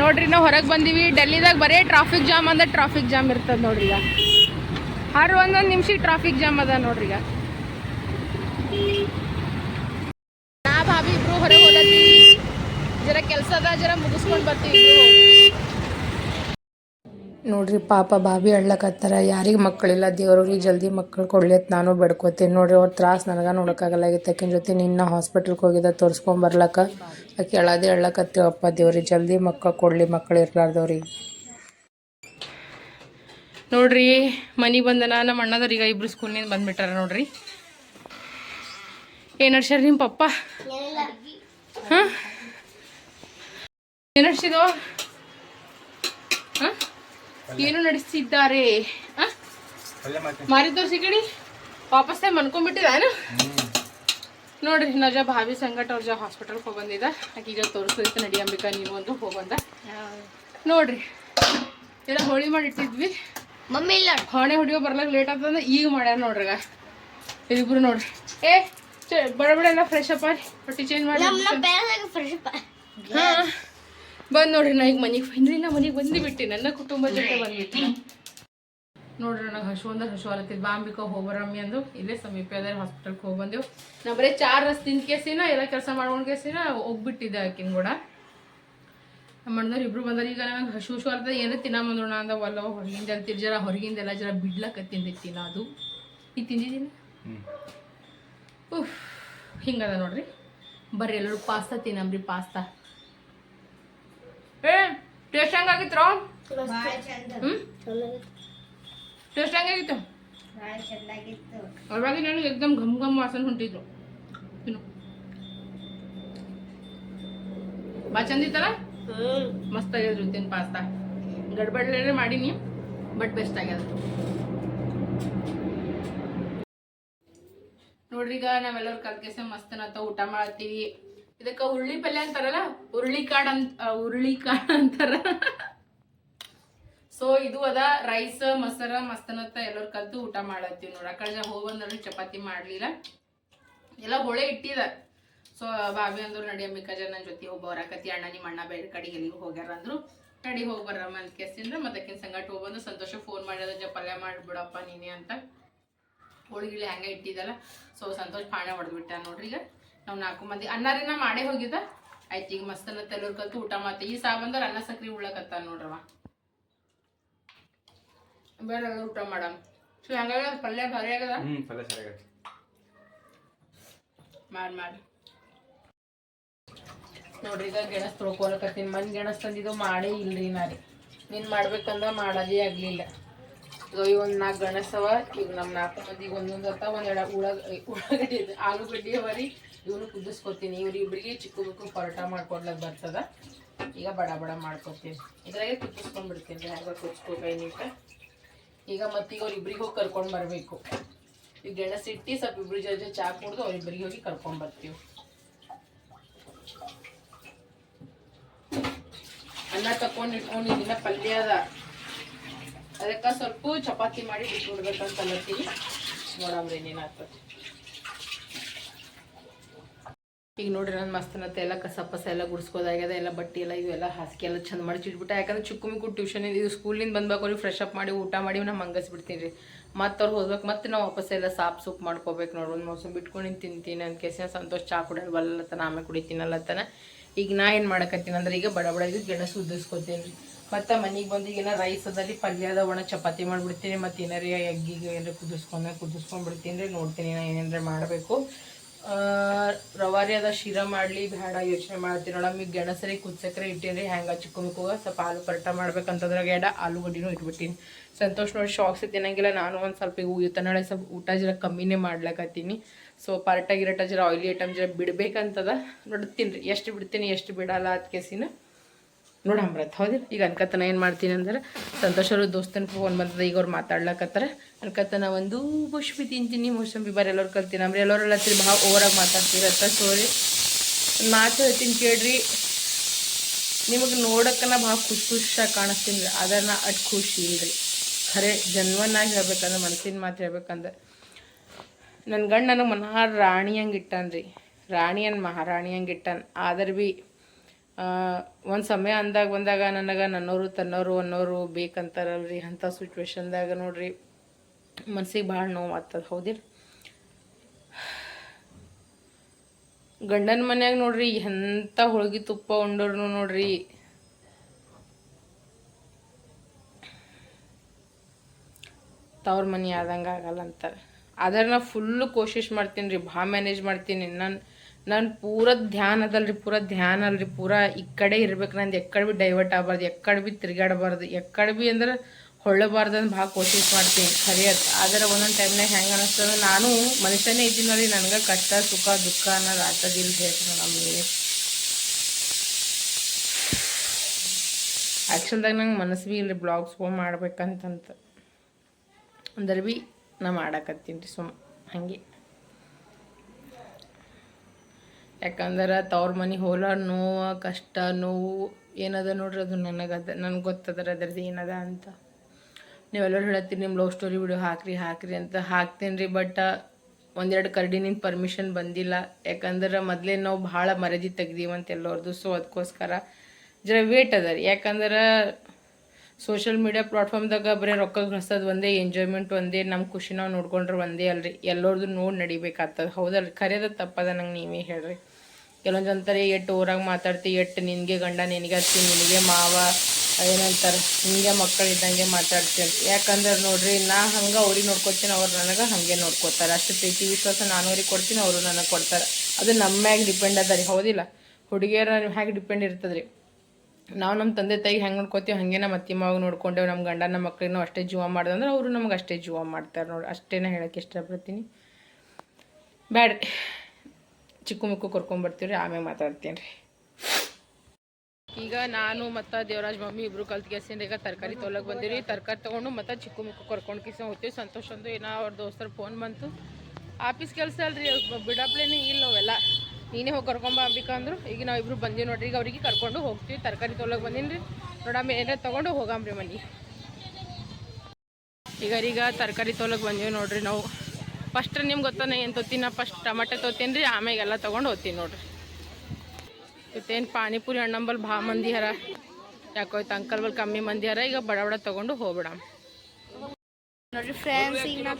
ನೋಡ್ರಿ, ನಾವು ಹೊರಗೆ ಬಂದೀವಿ. ಡೆಲ್ಲಿದಾಗ ಬರೀ ಟ್ರಾಫಿಕ್ ಜಾಮ್ ಅಂದ್ರೆ ಟ್ರಾಫಿಕ್ ಜಾಮ್ ಇರ್ತದೆ ನೋಡ್ರಿ ಈಗ ಹರ್ ಒಂದೊಂದು ನಿಮಿಷ ಟ್ರಾಫಿಕ್ ಜಾಮ್ ಅದ ನೋಡ್ರಿ ಈಗ ನಾ ಭಾವಿ ಇಬ್ರು ಹೊರಗೆ ಹೋಲತ್ತೀವಿ ಜರ ಕೆಲಸ ಅದ, ಜರ ಮುಗಿಸ್ಕೊಂಡು ಬರ್ತೀವಿ ನೋಡ್ರಿ, ಪಾಪ ಬಾಬಿ ಅಳ್ಳಕತ್ತಾರ ಯಾರಿಗೆ ಮಕ್ಕಳಿಲ್ಲ? ದೇವ್ರಿಗೆ ಜಲ್ದಿ ಮಕ್ಕಳು ಕೊಡ್ಲಿ ಅಂತ ನಾನು ಬೇಡ್ಕೋತೀನಿ. ನೋಡ್ರಿ, ಅವ್ರ ತ್ರಾಸ ನನಗೆ ನೋಡೋಕ್ಕಾಗಲ್ಲಾಗಿತ್ತು. ಆಕಿನ ಜೊತೆ ನಿನ್ನ ಹಾಸ್ಪಿಟ್ಲ್ಗೆ ಹೋಗಿದ್ದ, ತೋರಿಸ್ಕೊಂಡ್ ಬರ್ಲಕ್ಕ. ಆಕೆ ಅಳದೆ ಅಪ್ಪ ದೇವ್ರಿ ಜಲ್ದಿ ಮಕ್ಕ ಕೊಡಲಿ ಮಕ್ಕಳು ಇರ್ಲಾರ್ದವ್ರಿ. ನೋಡ್ರಿ ಮನೆಗೆ ಬಂದನ ನಮ್ಮ ಈಗ ಇಬ್ರು ಸ್ಕೂಲ್ನಿಂದ ಬಂದ್ಬಿಟ್ಟಾರ ನೋಡ್ರಿ. ಏನು ನಡ್ಸ್ಯಾರ ನಿಮ್ಮ ಪಪ್ಪ? ಹಾಂ? ಏನು ನಡ್ಸಿದೋ? ಹಾಂ? ಏನು ನಡೆಸ್ತಿದ್ದಾರೆ ಹಾಂ? ಮಾರಿ ತೋರ್ಸಿ ಕಡಿ ವಾಪಸ್ ಮನ್ಕೊಂಡ್ಬಿಟ್ಟಿದ್ದಾನು ನೋಡ್ರಿ ನಜ ಭಾವಿ ಸಂಗಟ ಅವ್ರ ಜ ಹಾಸ್ಪಿಟಲ್ಗೆ ಹೋಗಿ ಬಂದಿದ್ದ ಆಕೆ ಈಗ ನಡಿ ಅಂಬಿಕಾ ನೀವು ಒಂದು ಹೋಗಂದ ನೋಡ್ರಿ ಎಲ್ಲ ಹೋಳಿ ಮಾಡಿ ಇಟ್ಟಿದ್ವಿ. ಮಮ್ಮಿ ಇಲ್ಲ. ಹಾಣೆ ಹೊಡಿಯೋ ಬರ್ಲಾಕ ಲೇಟ್ ಆಗ್ತದ ಈಗ ಮಾಡ್ಯಾರ ನೋಡ್ರಿ ಇಬ್ರು ನೋಡ್ರಿ. ಏ ಬಡಬಡ ಬಡ ಬಡ ಎಲ್ಲ ಫ್ರೆಶ್ ಅಪ್ ಆಗಿ ಹೊಟ್ಟಿ ಚೇಂಜ್ ಮಾಡಿ ಬಂದ್ ನೋಡ್ರಿ ನಾ ಈಗ ಮನೆಗೆ ಬಂದ್ರಿ ನಾ ಮನೆಗೆ ಬಂದು ಬಿಟ್ಟಿ ನನ್ನ ಕುಟುಂಬ ಜೊತೆ ಬಂದ್ಬಿಟ್ಟು ನೋಡ್ರಿ ನನಗೆ ಹಸು ಅಂದ್ರೆ ಹಸು ಅಲತ್ತಿದ್ ಬಾಂಬಿಕ ಹೋಗ್ಬರಮ್ಮಿ ಅಂದು ಇಲ್ಲೇ ಸಮೀಪ ಅದ ಹಾಸ್ಪಿಟಲ್ಗೆ ಹೋಗಿ ಬಂದೆವು. ನಾ ಬರೀ ಚಾರ್ ರಸ್ ತಿಂದ ಕೇಸಿನ ಎಲ್ಲ ಕೆಲಸ ಮಾಡ್ಕೊಂಡು ಕೇಸಿನ ಹೋಗ್ಬಿಟ್ಟಿದ್ದೆ ಆಕಿನ ಕೂಡ. ಮಣ್ಣದವ್ರು ಇಬ್ರು ಬಂದರು. ಈಗ ನಂಗೆ ಹಸು ಹಸು ಅಲ್ದ ಏನೋ ತಿನ್ನ ಬಂದ್ರೋಣ ಅಂದ ಒಲ್ಲ ಹೊರಗಿಂದ ಅಂತಿರ್ ಜರ ಹೊರಗಿಂದೆಲ್ಲ ಜರ ಬಿಡ್ಲಕ್ಕ ತಿಂದಿತ್ತಿನ ಅದು? ಈ ತಿಂದಿದ್ದೀನಿ? ಉಫ್ ಹಿಂಗದ ನೋಡ್ರಿ. ಬರ್ರಿ ಎಲ್ಲರೂ ಪಾಸ್ತಾ ತಿನ್ನಂಬ್ರಿ ಪಾಸ್ತಾ. ಏ ಟೇಸ್ಟ್ ಹೆಂಗಾಗಿತ್ತು? ಹ್ಞೂ ಹ್ಮ್? ಟೇಸ್ಟ್ ಹಂಗಾಗಿತ್ತು? ಭಾಳ ಅವಾಗ ನಾನು ಎಕ್ದಮ್ ಘಮ್ ಘಮ್ ವಾಸನೆ ಹೊಂಟಿದ್ರು. ತಿನ್ನು. ಬಾ ಚಂದಿತ್ತಲ್ಲ ಹ್ಮ್. ಮಸ್ತ್ ಆಗ್ಯದ ತಿನ್ ಪಾಸ್ತಾ. ಗಡ್ಬಡ್ಲೇ ಮಾಡೀನಿ ಬಟ್ ಬೆಸ್ಟ್ ಆಗ್ಯದ. ನೋಡ್ರಿ ಈಗ ನಾವೆಲ್ಲರೂ ಕಲ್ಕೆಸ ಮಸ್ತ್ ನಾವು ಊಟ ಮಾಡತ್ತೀವಿ ಇದಕ್ಕ ಉರುಳಿ ಪಲ್ಯ ಅಂತಾರಲ್ಲ? ಹುರುಳಿ ಕಾಡ್ ಅಂತ ಹುರುಳಿ ಉರುಳಿ ಕಾಡ್ ಅಂತಾರ. ಸೊ ಇದು ಅದ ರೈಸ್ ಮೊಸರ, ಮಸ್ತನತ್ತ ಎಲ್ಲರೂ ಕಲ್ತು ಊಟ ಮಾಡತ್ತೀವಿ ನೋಡ ಆ ಕಡೆ ಹೋಗಿ ಚಪಾತಿ ಮಾಡಲಿಲ್ಲ. ಎಲ್ಲ ಹೊಳೆ ಇಟ್ಟಿದ. ಸೊ ಬಾಬಿ ಅಂದ್ರು, ನಡಿ ಅಂಬಿಕಾ ಜನ ನನ್ನ ಜೊತೆ ಬರಾಕತಿ ಅಣ್ಣ ನಿಮ್ಮ ಅಣ್ಣ ಬೇರೆ ಕಡೆಗೆ ಎಲ್ಲಿಗೂ ಹೋಗ್ಯಾರ ಅಂದ್ರು. ನಡಿ ಹೋಗಿ ಬರಮ್ಮ ಅಂತ ಕೇಸಿಂದ್ರೆ ಮತ್ತಕ್ಕಿನ ಸಂಗಟ ಹೋಗ್ಬಂದು ಸಂತೋಷ ಫೋನ್ ಮಾಡ್ಯದ ಪಲ್ಯ ಮಾಡ್ಬಿಡಪ್ಪ ನೀನೇ ಅಂತ. ಹೋಳಿಗಿಳಿ ಹಂಗೆ ಇಟ್ಟಿದ್ದಲ್ಲ. ಸೊ ಸಂತೋಷ್ ಪಾಣೆ ಹೊಡೆದ್ಬಿಟ್ಟ ನೋಡ್ರಿ ಈಗ. ನಾವು ನಾಲ್ಕು ಮಂದಿ ಅನ್ನಾರಿನ ಮಾಡೇ ಹೋಗಿದ್ದ. ಆಯ್ತು, ಈಗ ಮಸ್ತನ ಎಲ್ಲರು ಕಲ್ತು ಊಟ ಮಾಡ್ತೀವಿ. ಈ ಸಾಬಂದ್ರೆ ಅನ್ನ ಸಕ್ರಿ ಉಳ್ಳಕತ್ತ ನೋಡ್ರವ ಬೇರೆ ಊಟ ಮಾಡಮ್. ಸೊ ಹಂಗಾಗಿ ಪಲ್ಯ ಭಾರಿ ಆಗದ ಹ್ಮ್ ಪಲ್ಯ ಸರಿಯಾಗತ್ತೆ ಮಾಡಿ ಮಾಡಿ. ನೋಡ್ರಿ ಈಗ ಗೆಣಸ್ ತೊಳ್ಕೊಳಕತ್ತೀನಿ. ಮನ್ ಗೆಣಸ್ ತಂದಿದ್ದು ಮಾಡೇ ಇಲ್ರಿ ನಾ ರೀ ನೀನ್ ಮಾಡ್ಬೇಕಂದ ಮಾಡೋದೇ ಆಗ್ಲಿಲ್ಲ. ಈಗ ಒಂದು ನಾಲ್ಕು ಗಣಸ್ ಅವ. ಈಗ ನಮ್ಮ ನಾಲ್ಕು ಮಂದಿಗೆ ಒಂದೊಂದು ಅತ್ತ ಒಂದ್ ಎಡ ಉಳ್ಳಾಗ ಉಳ್ಳಾಗಡ್ಡಿ. ಆಲೂಗಡ್ಡಿ ಅವ ರೀ ಇವನು ಕುದಿಸ್ಕೊತೀನಿ. ಇವ್ರು ಇಬ್ಬರಿಗೆ ಚಿಕ್ಕ ಬಿಕ್ಕು ಪರೋಟ ಮಾಡ್ಕೊಡ್ಲಕ್ ಬರ್ತದ. ಈಗ ಬಡ ಬಡ ಮಾಡ್ಕೊತೀನಿ. ಇದ್ರಾಗೆ ಕುದಿಸ್ಕೊಂಡ್ಬಿಡ್ತೀನಿ. ಹಾಗೆ ಕುದಿಸ್ಕೊ ಕೈ ನೀಟ. ಈಗ ಮತ್ತೀಗ ಈಗ ಇಬ್ರಿಗೆ ಹೋಗಿ ಕರ್ಕೊಂಡು ಬರಬೇಕು. ಈಗ ಗೆಣಸಿಟ್ಟು ಸ್ವಲ್ಪ ಇಬ್ರ ಜೊತೆ ಚಾ ಕುಡಿದು ಅವ್ರಿಬ್ರಿಗೆ ಹೋಗಿ ಕರ್ಕೊಂಡು ಬರ್ತೀವಿ. ಅನ್ನ ತಕೊಂಡು ಇಟ್ಕೊಂಡಿದ್ದೀನ ಪಲ್ಯ ಅದ. ಅದಕ್ಕೆ ಸ್ವಲ್ಪ ಚಪಾತಿ ಮಾಡಿ ಬಿಟ್ಬಿಡ್ಬೇಕಂತ ಅಲ್ಲತ್ತೀವಿ ನೋಡಮ್ರಿ ಏನೇನಾಗ್ತದೆ. ಈಗ ನೋಡ್ರಿ ನನ್ನ ಮಸ್ತನತ್ತೆ ಎಲ್ಲ ಕಸ ಪಸ ಎಲ್ಲ ಗುಡಿಸ್ಕೋದಾಗ್ಯದ, ಎಲ್ಲ ಬಟ್ಟೆ ಎಲ್ಲ ಇವೆಲ್ಲ ಹಾಸಿಗೆ ಎಲ್ಲ ಚಂದ ಮಾಡಿ ಚಿಟ್ಬಿಟ್ಟೆ ಯಾಕಂದ್ರೆ ಚಿಕ್ಕು ಮಿಕ್ಕು ಟ್ಯೂಷನ್ ಇದು ಸ್ಕೂಲಿಂದ ಬಂದ್ಬೇಕು ಅವ್ರಿಗೆ ಫ್ರೆಶ್ ಅಪ್ ಮಾಡಿ, ಊಟ ಮಾಡಿ ನಾ ಮಂಗಸ್ಬಿಡ್ತೀನಿ ರೀ ಮತ್ತೆ ಅವ್ರು ಹೋದ್ಬೇಕು ಮತ್ತೆ ನಾವು ವಾಪಸ್ ಎಲ್ಲ ಸಾಪ್ ಸೂಪ್ ಮಾಡ್ಕೋಬೇಕು ನೋಡ್ರಿ. ಒಂದು ಮೋಸಮ್ ಬಿಟ್ಕೊಂಡು ತಿಂತೀನಿ ಅಂತ ಕೇಸಿನ ಸಂತೋಷ ಚಾ ಕುಡಿಯೋದು ಬಲ್ಲತನ ಆಮೇಲೆ ಕುಡಿತೀನಲ್ಲತನ ಈಗ ನಾ ಏನು ಮಾಡಕತ್ತೀನಿ ಅಂದ್ರೆ ಈಗ ಬಡ ಬಡ ಇದು ಗೆಣಸು ಉದ್ದಿಸ್ಕೊತೀನಿ ರೀ ಮತ್ತು ಮನೆಗೆ ಬಂದು ಈಗ ರೈಸ್ ಅದಲ್ಲಿ ಪಲ್ಯ ಅದ ಒಣ ಚಪಾತಿ ಮಾಡಿಬಿಡ್ತೀನಿ. ಮತ್ತು ಏನಾರ ಎಗ್ಗಿಗೆ ಏನಾರ ಕುದಿಸ್ಕೊಂಡ್ರೆ ಕುದಿಸ್ಕೊಂಡ್ಬಿಡ್ತೀನಿ ರೀ ನೋಡ್ತೀನಿ ನಾ ಏನಾರ ಮಾಡಬೇಕು. ರವಾರಿ ಅದ ಶಿರ ಮಾಡಲಿ, ಬೇಡ, ಯೋಚನೆ ಮಾಡ್ತೀನಿ ನೋಡಮ್ಮ ಈಗ ಗೆಣಸರಿ, ಕುದ್ಸಕ್ರೆ ಇಟ್ಟೀನಿ ಹ್ಯಾಂಗ ಚಿಕ್ಕ ಸ್ವಲ್ಪ ಆಲೂ ಪರಟ ಮಾಡ್ಬೇಕಂತಂದ್ರಾಗ ಎಡ ಆಲೂಗಡ್ಡಿನೂ ಇಟ್ಬಿಟ್ಟಿನಿ. ಸಂತೋಷ್ ನೋಡಿ ಶಾಕ್ಸ್ ತಿನ್ನಂಗಿಲ್ಲ. ನಾನು ಒಂದು ಸ್ವಲ್ಪ ಈಗ ಊಟ ನಾಳೆ ಸ್ವಲ್ಪ ಊಟ ಜರ ಕಮ್ಮಿನೇ ಮಾಡ್ಲಕತ್ತೀನಿ. ಸೊ ಪರಟಾಗಿರಟ ಗಿರಟ ಜರ ಆಯಿಲಿ ಐಟಮ್ ಜರ ಬಿಡ್ಬೇಕಂತದ. ನೋಡ್ತೀನಿ ರೀ ಎಷ್ಟು ಬಿಡ್ತೀನಿ, ಎಷ್ಟು ಬಿಡಲ್ಲ ಅದ್ ಕೇಸಿನ ನೋಡಂಬ್ರತ್ ಹೌದಿಲ್ಲ? ಈಗ ಅನ್ಕತನ ಏನು ಮಾಡ್ತೀನಿ ಅಂದ್ರೆ, ಸಂತೋಷ ಅವರು ದೋಸ್ತನ ಫೋನ್ ಬಂದದ ಈಗ ಅವ್ರು ಮಾತಾಡ್ಲಕತ್ತಾರ. ಅನ್ಕತನ ಒಂದು ಪುಷ್ಪಿ ತಿಂತೀನಿ ಮೂಸಂಬಿ ಬಾರಿ ಎಲ್ಲರೂ ಕಲ್ತೀನಿ ಅಂದ್ರೆ ಎಲ್ಲರೆಲ್ಲ ತಿಳಿ ಭಾಳ ಓವರಾಗಿ ಮಾತಾಡ್ತಿರತ್ತ ಸೋರಿ ಮಾತು ಹೇಳ್ತೀನಿ ಕೇಳ್ರಿ. ನಿಮಗೆ ನೋಡಕ್ಕನ ಭಾಳ ಖುಷಿ ಖುಷಿಯಾಗಿ ಕಾಣಿಸ್ತೀನಿ ರೀ. ಅದನ್ನು ಅಟ್ ಖುಷಿ ಇಲ್ರಿ. ಖರೆ ಜನ್ಮನಾಗಿ ಹೇಳ್ಬೇಕಂದ್ರೆ ಮನಸ್ಸಿನ ಮಾತು ಹೇಳ್ಬೇಕಂದ್ರೆ. ನನ್ನ ಗಂಡ ನನಗೆ ಮನಹಾರ ರಾಣಿ ಹಂಗೆ ಇಟ್ಟಾನ ರೀ ರಾಣಿಯನ್ ಮಹಾರಾಣಿ ಹಂಗೆ ಇಟ್ಟಾನ. ಆದ್ರೆ ಭೀ ಒಂದು ಸಮಯ ಅಂದಾಗ ಬಂದಾಗ ನನಗೆ ನನ್ನೋರು, ತನ್ನೋರು, ಅನ್ನೋರು ಬೇಕಂತಾರಲ್ರಿ ಅಂಥ ಸಿಚುವೇಶನ್ದಾಗ ನೋಡ್ರಿ. ಮನ್ಸಿಗೆ ಭಾಳ ನೋವು ಆಗ್ತದ ಹೌದಿಲ್ಲ ಗಂಡನ ಮನ್ಯಾಗ ನೋಡ್ರಿ ಎಂಥ ಹೋಳ್ಗಿ ತುಪ್ಪ ಉಂಡೋರ್ನು ನೋಡ್ರಿ. ತವ್ರ ಮನೆ ಆದಂಗೆ ಆಗಲ್ಲ ಅಂತಾರೆ. ಆದ್ರೆ ನಾ ಫುಲ್ಲು ಕೋಶಿಶ್ ಮಾಡ್ತೀನಿ ರೀ ಭಾಳ ಮ್ಯಾನೇಜ್ ಮಾಡ್ತೀನಿ. ನಾನು ನಾನು ಪೂರ ಧ್ಯಾನ ಅದಲ್ರಿ ಪೂರ ಧ್ಯಾನ ಅಲ್ರಿ ಪೂರ ಈ ಕಡೆ ಇರ್ಬೇಕು ನಂದು ಎಕ್ಕಡೆ ಭೀ ಡೈವರ್ಟ್ ಆಗಬಾರ್ದು, ಎಕ್ಕಡೆ ಭೀ ತಿರ್ಗಾಡಬಾರ್ದು, ಎಕ್ಕಡೆ ಭೀ ಅಂದ್ರೆ ಹೊಳ್ಳಬಾರ್ದು ಅಂತ ಭಾಳ ಕೋಶಿಶ್ ಮಾಡ್ತೀನಿ ಸರಿ ಆದರೆ ಒಂದೊಂದು ಟೈಮ್ನಾಗ ಹೆಂಗೆ ಅನಿಸ್ತದ, ನಾನು ಮನುಷ್ಯನೇ ಇದ್ದೀನಿ ನೋಡಿ ನನಗೆ ಕಷ್ಟ, ಸುಖ, ದುಃಖ ಅನ್ನೋದು ಆತದಿಲ್ಲ ಹೇಳ್ತೀನಿ ನಮಗೆ ಆ್ಯಕ್ಚುಲ್ದಾಗ ನಂಗೆ ಮನಸ್ಸು ಭೀ ಇಲ್ಲರಿ ಬ್ಲಾಗ್ಸ್ ಮಾಡ್ಬೇಕಂತಂತ. ಅಂದ್ರೆ ಭೀ ನಾ ಮಾಡಾಕತ್ತೀನಿ ರೀ ಸುಮ್ಮ ಹಾಗೆ. ಯಾಕಂದ್ರೆ ತವ್ರ ಮನೆ ಹೋಲಾರ ನೋವು, ಕಷ್ಟ, ನೋವು, ಏನದ ನೋಡ್ರಿ ಅದು ನನಗದ ನನಗೆ ಗೊತ್ತದರ ಅದ್ರದ್ದು ಏನದ ಅಂತ. ನೀವೆಲ್ಲರೂ ಹೇಳತ್ತೀರಿ ನಿಮ್ಮ ಲವ್ ಸ್ಟೋರಿ ವಿಡಿಯೋ ಹಾಕ್ರಿ ಹಾಕ್ರಿ ಅಂತ ಹಾಕ್ತೀನಿ ರೀ, ಬಟ್ ಒಂದೆರಡು ಕರ್ಡಿನಿಂದ ಪರ್ಮಿಷನ್ ಬಂದಿಲ್ಲ. ಯಾಕಂದ್ರೆ ಮೊದಲೇ ನಾವು ಭಾಳ ಮರದಿ ತೆಗ್ದೀವಂತ ಎಲ್ಲರದು ಸೊ ಅದಕ್ಕೋಸ್ಕರ ಜರ ವೇಟ್ ಅದ ರೀ ಯಾಕಂದ್ರೆ ಸೋಷಿಯಲ್ ಮೀಡಿಯಾ ಪ್ಲಾಟ್ಫಾರ್ಮ್ದಾಗ ಬರೀ ರೊಕ್ಕ ಗಳಿಸೋದು ಒಂದೇ ಎಂಜಾಯ್ಮೆಂಟ್ ಒಂದೇ ನಮ್ಮ ಖುಷಿ ನಾವು ನೋಡ್ಕೊಂಡ್ರೆ ಒಂದೇ ಅಲ್ರಿ. ಎಲ್ಲರದು ನೋಡಿ ನಡಿಬೇಕಾಗ್ತದೆ. ಹೌದಲ್ರಿ? ಕರೆಯದ ತಪ್ಪದ ನಂಗೆ ನೀವೇ ಹೇಳ್ರಿ. ಕೆಲವೊಂದು ಅಂತಾರೆ ಎಟ್ಟು ಊರಾಗ ಮಾತಾಡ್ತಿ? ಎಟ್ಟು ನಿನಗೆ ಗಂಡ, ನಿನಗೆ ಅತ್ತಿ, ನಿನಗೆ ಮಾವ? ಏನಂತಾರೆ? ನಿನಗೆ ಮಕ್ಕಳು ಇದ್ದಂಗೆ ಮಾತಾಡ್ತಿ ಅಂತ. ಯಾಕಂದ್ರೆ ನೋಡ್ರಿ, ನಾ ಹಂಗೆ ಅವ್ರಿಗೆ ನೋಡ್ಕೊತೀನಿ, ಅವ್ರು ನನಗೆ ಹಾಗೆ ನೋಡ್ಕೊತಾರೆ. ಅಷ್ಟು ಪ್ರೀತಿ, ವಿಶ್ವಾಸ ನಾನು ಅವ್ರಿಗೆ ಕೊಡ್ತೀನಿ, ಅವರು ನನಗೆ ಕೊಡ್ತಾರೆ. ಅದು ನಮ್ಮ ಮ್ಯಾಗೆ ಡಿಪೆಂಡ್ ಅದ ರೀ ಹೌದಿಲ್ಲ? ಹುಡುಗಿಯರ ಹೇಗೆ ಡಿಪೆಂಡ್ ಇರ್ತದೆ ನಾವು ನಮ್ಮ ತಂದೆ ತಾಯಿಗೆ ಹೆಂಗೆ ನೋಡ್ಕೋತೀವಿ ಹಾಗೆ ನಮ್ಮ ಅತ್ತಿ ಮಾವಾಗ ನೋಡ್ಕೊಂಡೇವು ನಮ್ಮ ಗಂಡ ನಮ್ಮ ಅಷ್ಟೇ ಜೀವ ಮಾಡ್ದಂದ್ರೆ ಅವರು ನಮ್ಗೆ ಅಷ್ಟೇ ಜೀವ ಮಾಡ್ತಾರೆ ನೋಡಿ. ಅಷ್ಟೇ ಹೇಳೋಕ್ಕೆ ಇಷ್ಟಪಡ್ತೀನಿ. ಬ್ಯಾಡ್ರಿ. ಚಿಕ್ಕ ಮಿಕ್ಕು ಕರ್ಕೊಂಬರ್ತೀವಿ ರೀ ಆಮೇಲೆ ಮಾತಾಡ್ತೀನಿ ರೀ ಈಗ ನಾನು ಮತ್ತು ದೇವರಾಜ್ ಮಮ್ಮಿ ಇಬ್ರು ಕಲ್ತ್ ಕೇಸಿಂದ ಈಗ ತರಕಾರಿ ತೊಲಕ್ಕೆ ಬಂದಿರಿ ತರಕಾರಿ ತೊಗೊಂಡು ಮತ್ತು ಚಿಕ್ಕು ಮಿಕ್ಕು ಕರ್ಕೊಂಡು ಕಿಸ ಹೋಗ್ತೀವಿ. ಸಂತೋಷ ಏನೋ ಅವ್ರ ದೋಸ್ತರ ಫೋನ್ ಬಂತು. ಆಫೀಸ್ ಕೆಲಸ ಅಲ್ರಿ ಬಿಡಪ್ಲೇನೇ ಇಲ್ಲ ಅವೆಲ್ಲ. ನೀನೇ ಹೋಗಿ ಕರ್ಕೊಂಬ ಅಂಬಿಕಾ ಈಗ ನಾವು ಇಬ್ರು ಬಂದೀವಿ ನೋಡ್ರಿ. ಈಗ ಅವ್ರಿಗೆ ಕರ್ಕೊಂಡು ಹೋಗ್ತೀವಿ. ತರಕಾರಿ ತೊಗೊಳಕ್ ಬಂದೀನಿ ರೀ ನೋಡಮ್ಮ ಏನಾರ ತೊಗೊಂಡು ಹೋಗಂಬ್ರಿ ಮನೆ ಈಗ ಈಗ ತರಕಾರಿ ತೊಗೊಳಕ್ ಬಂದೀವಿ ನೋಡ್ರಿ ನಾವು. ಫಸ್ಟ್ ನಿಮ್ಗೆ ಗೊತ್ತಾನ ಏನು ತೊತ್ತೀನಿ? ನಾ ಫಸ್ಟ್ ಟಮಾಟೆ ತೊತ್ತೀನಿ ರೀ. ಆಮೇಲೆ ಎಲ್ಲ ತೊಗೊಂಡು ಹೋಗ್ತೀನಿ ನೋಡ್ರಿ. ಇವತ್ತೇನು ಪಾನಿಪುರಿ ಹಣ್ಣಂಬಲ್ ಭಾಳ ಮಂದಿ ಹರ ಯಾಕೋ ಅಂಕಲ್ ಬಲ್ ಕಮ್ಮಿ ಮಂದಿ ಹರ ಈಗ ಬಡ ಬಡ ತೊಗೊಂಡು ಹೋಗ್ಬಿಡ ನೋಡ್ರಿ ಫ್ರೆಂಡ್ಸ್ ಈಗ ನಾ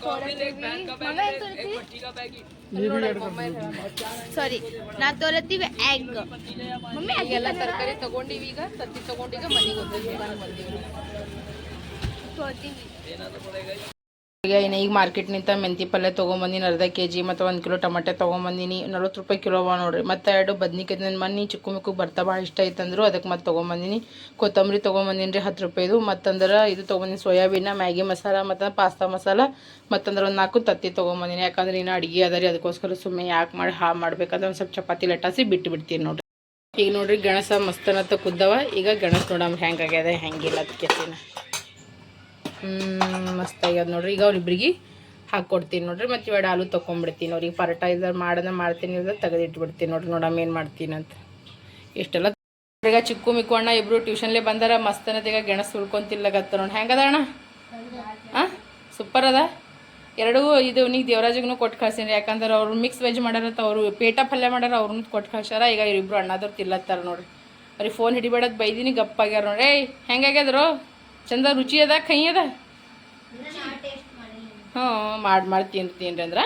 ಸಾರಿ ನಾ ತೋರತ್ತೀವಿ ಎಗ್ ಮಮ್ಮಿ ಎಲ್ಲ ತರಕಾರಿ ತಗೊಂಡಿವಿ ಈಗ ತತ್ತಿ ತಗೊಂಡು ಈಗ ಮನೆಗೆ ಹೋಗ್ತೀವಿ ಬಂದೀವಿ ತೋರ್ತೀನಿ ಈಗ ಇನ್ನು ಈಗ ಮಾರ್ಕೆಟ್ನಿಂದ ಮೆಂತಿ ಪಲ್ಯ ತೊಗೊಂಬಂದಿನಿ, ಅರ್ಧ ಕೆ ಜಿ ಮತ್ತು ಒಂದು ಕಿಲೋ ಟಮಾಟೆ ತೊಗೊಂಬಂದಿನಿ. ನಲ್ವತ್ತು ರೂಪಾಯಿ ಕಿಲೋ ಅವ ನೋಡ್ರಿ. ಮತ್ತು ಎರಡು ಬದ್ನಿಕಾಯಿ ನನ್ನ ಮನೆ ಚಿಕ್ಕು ಮಿಕ್ಕು ಬರ್ತಾ ಭಾಳ ಇಷ್ಟ ಆಯ್ತಂದ್ರು ಅದಕ್ಕೆ ಮತ್ತೆ ತೊಗೊಂಬಂದಿನಿ. ಕೊತ್ತಂಬರಿ ತೊಗೊಂಬಂದಿನಿ ರೀ ಹತ್ತು ರೂಪಾಯಿದು ಮತ್ತಂದ್ರೆ ಇದು ತೊಗೊಂಬಂದಿನಿ, ಸೋಯಾಬೀನ, ಮ್ಯಾಗಿ ಮಸಾಲ ಮತ್ತು ಪಾಸ್ತಾ ಮಸಾಲ. ಮತ್ತಂದ್ರೆ ಒಂದು ನಾಲ್ಕು ತತ್ತಿ ತೊಗೊಂಬಂದಿನಿ. ಯಾಕಂದ್ರೆ ಇನ್ನು ಅಡುಗೆ ಅದ ರೀ, ಅದಕ್ಕೋಸ್ಕರ ಸುಮ್ಮನೆ ಯಾಕೆ ಮಾಡಿ, ಹಾ ಮಾಡ್ಬೇಕಂದ್ರೆ ಒಂದು ಸ್ವಲ್ಪ ಚಪಾತಿ ಲಟಾಸಿ ಬಿಟ್ಟು ಬಿಡ್ತೀನಿ ನೋಡ್ರಿ. ಈಗ ನೋಡ್ರಿ ಗಣಸ ಮಸ್ತನತ್ತ ಕುದ್ದವ. ಈಗ ಗೆಣಸ್ ನೋಡಮ್ಮ ಹೆಂಗಾಗ್ಯದ ಹೆಂಗಿಲ್ಲ ಅದಕ್ಕೆ ಮಸ್ತ್ ಆಗ್ಯದ ನೋಡ್ರಿ. ಈಗ ಅವ್ರಿಬ್ರಿಗೆ ಹಾಕ್ಕೊಡ್ತೀನಿ ನೋಡ್ರಿ. ಮತ್ತು ಇವಾಗ ಆಲೂ ತೊಗೊಂಬಿಡ್ತೀನಿ ಅವ್ರಿಗೆ. ಫರ್ಟೈಸರ್ ಮಾಡೋದ ಮಾಡ್ತೀನಿ ಇಲ್ಲ ತೆಗೆದಿಟ್ಬಿಡ್ತೀನಿ ನೋಡ್ರಿ. ನೋಡಮ್ಮ ಏನು ಮಾಡ್ತೀನಿ ಅಂತ. ಇಷ್ಟೆಲ್ಲ ಈಗ ಚಿಕ್ಕು ಮಿಕ್ಕು ಅಣ್ಣ ಇಬ್ಬರು ಟ್ಯೂಷನ್ಲೇ ಬಂದಾರ. ಮಸ್ತನದ ಈಗ ಗೆಣಸು ಉಳ್ಕೊಂತಿಲ್ಲಗತ್ತ ನೋಡಿ. ಹೆಂಗದ ಅಣ್ಣ? ಹಾಂ ಸೂಪರ್ ಅದ? ಎರಡೂ ಇದು ನೀನು ದೇವರಾಜಿಗೂ ಕೊಟ್ಟು ಕಳ್ಸೀನಿ ಯಾಕಂದ್ರೆ ಅವ್ರು ಮಿಕ್ಸ್ ವೆಜ್ ಮಾಡ್ಯಾರತ್ತ ಅವರು ಪೇಟ ಪಲ್ಯ ಮಾಡ್ಯಾರ ಅವ್ರನ್ನ ಕೊಟ್ಟು ಕಳ್ಸ್ಯಾರ. ಈಗ ಇವ್ರಿಬ್ರು ಅಣ್ಣದವ್ರು ತಿಲ್ಲತ್ತಾರ ನೋಡ್ರಿ. ಅವ್ರಿಗೆ ಫೋನ್ ಹಿಡಿಬೇಡದ್ ಬೈದಿನಿ, ಗಪ್ಪಾಗ್ಯಾರ ನೋಡಿ ಏಯ್ ಹೆಂಗಾಗ್ಯದ್ರು ಚಂದ ರುಚಿ ಅದ ಕೈ ಅದ? ಹ್ಞೂ ಮಾಡಿ ಮಾಡಿ ತಿಂತೀನಿ ಅಂದ್ರೆ.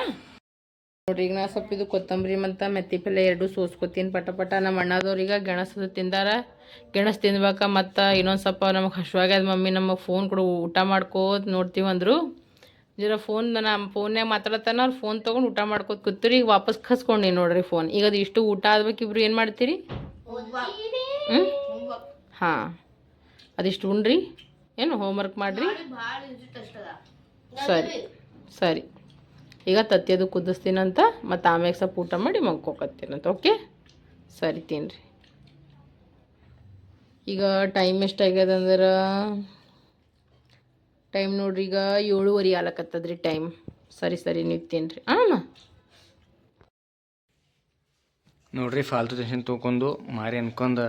ನೋಡ್ರಿ ಈಗ ನಾ ಸ್ವಲ್ಪ ಇದು ಕೊತ್ತಂಬರಿ ಮತ್ತು ಮೆತ್ತಿ ಪಲ್ಲೆ ಎರಡು ಸೋಸ್ಕೊತೀನಿ ಪಟ ಪಟ. ನಮ್ಮ ಅಣ್ಣದವ್ರಿಗೆ ಗೆಣಸದು ತಿಂದಾರ. ಗೆಣಸ್ ತಿನ್ಬೇಕ ಮತ್ತು ಇನ್ನೊಂದು ಸ್ವಲ್ಪ ನಮಗೆ ಹಶ್ವಾಗ್ಯದ ಮಮ್ಮಿ ನಮಗೆ ಫೋನ್ ಕೊಡು ಊಟ ಮಾಡ್ಕೋತ ನೋಡ್ತೀವಿ ಅಂದರು. ಜರ ಫೋನ್ ನಮ್ಮ ಫೋನ್ಯಾಗ ಮಾತಾಡತ್ತಾನ ಅವ್ರು ಫೋನ್ ತೊಗೊಂಡು ಊಟ ಮಾಡ್ಕೋತ ಕೂತ್ರಿ ಈಗ ವಾಪಸ್ ಕಸ್ಕೊಂಡು ನೋಡ್ರಿ ಫೋನ್ ಈಗ ಅದು ಇಷ್ಟು ಊಟ ಆದ್ಬೇಕು ಇಬ್ರು ಏನು ಮಾಡ್ತೀರಿ? ಹ್ಞೂ ಹಾಂ. ಅದಿಷ್ಟು ಉಣ್ರಿ. ಏನು ಹೋಮ್ವರ್ಕ್ ಮಾಡಿರಿ? ಸರಿ ಸರಿ. ಈಗ ತತ್ತಿಯದು ಕುದಿಸ್ತೀನಂತ ಮತ್ತು ಆಮ್ಯಾಗ ಸ್ವಲ್ಪ ಊಟ ಮಾಡಿ ಮಗ್ಕೋಕತ್ತೀನಂತ ಓಕೆ ಸರಿ ತಿನ್ರಿ. ಈಗ ಟೈಮ್ ಎಷ್ಟಾಗ್ಯದ ಅಂದ್ರೆ? ಟೈಮ್ ನೋಡ್ರಿ ಈಗ ಏಳುವರೆ ಆಲಕತ್ತದ್ರಿ ಟೈಮ್ ಸರಿ ಸರಿ ನೀವು ತಿನ್ರಿ. ಹಾಂ ನೋಡ್ರಿ ಫಾಲ್ತು ಟೆನ್ಷನ್ ತೊಗೊಂಡು ಮಾರಿ ಅನ್ಕೊಂಡು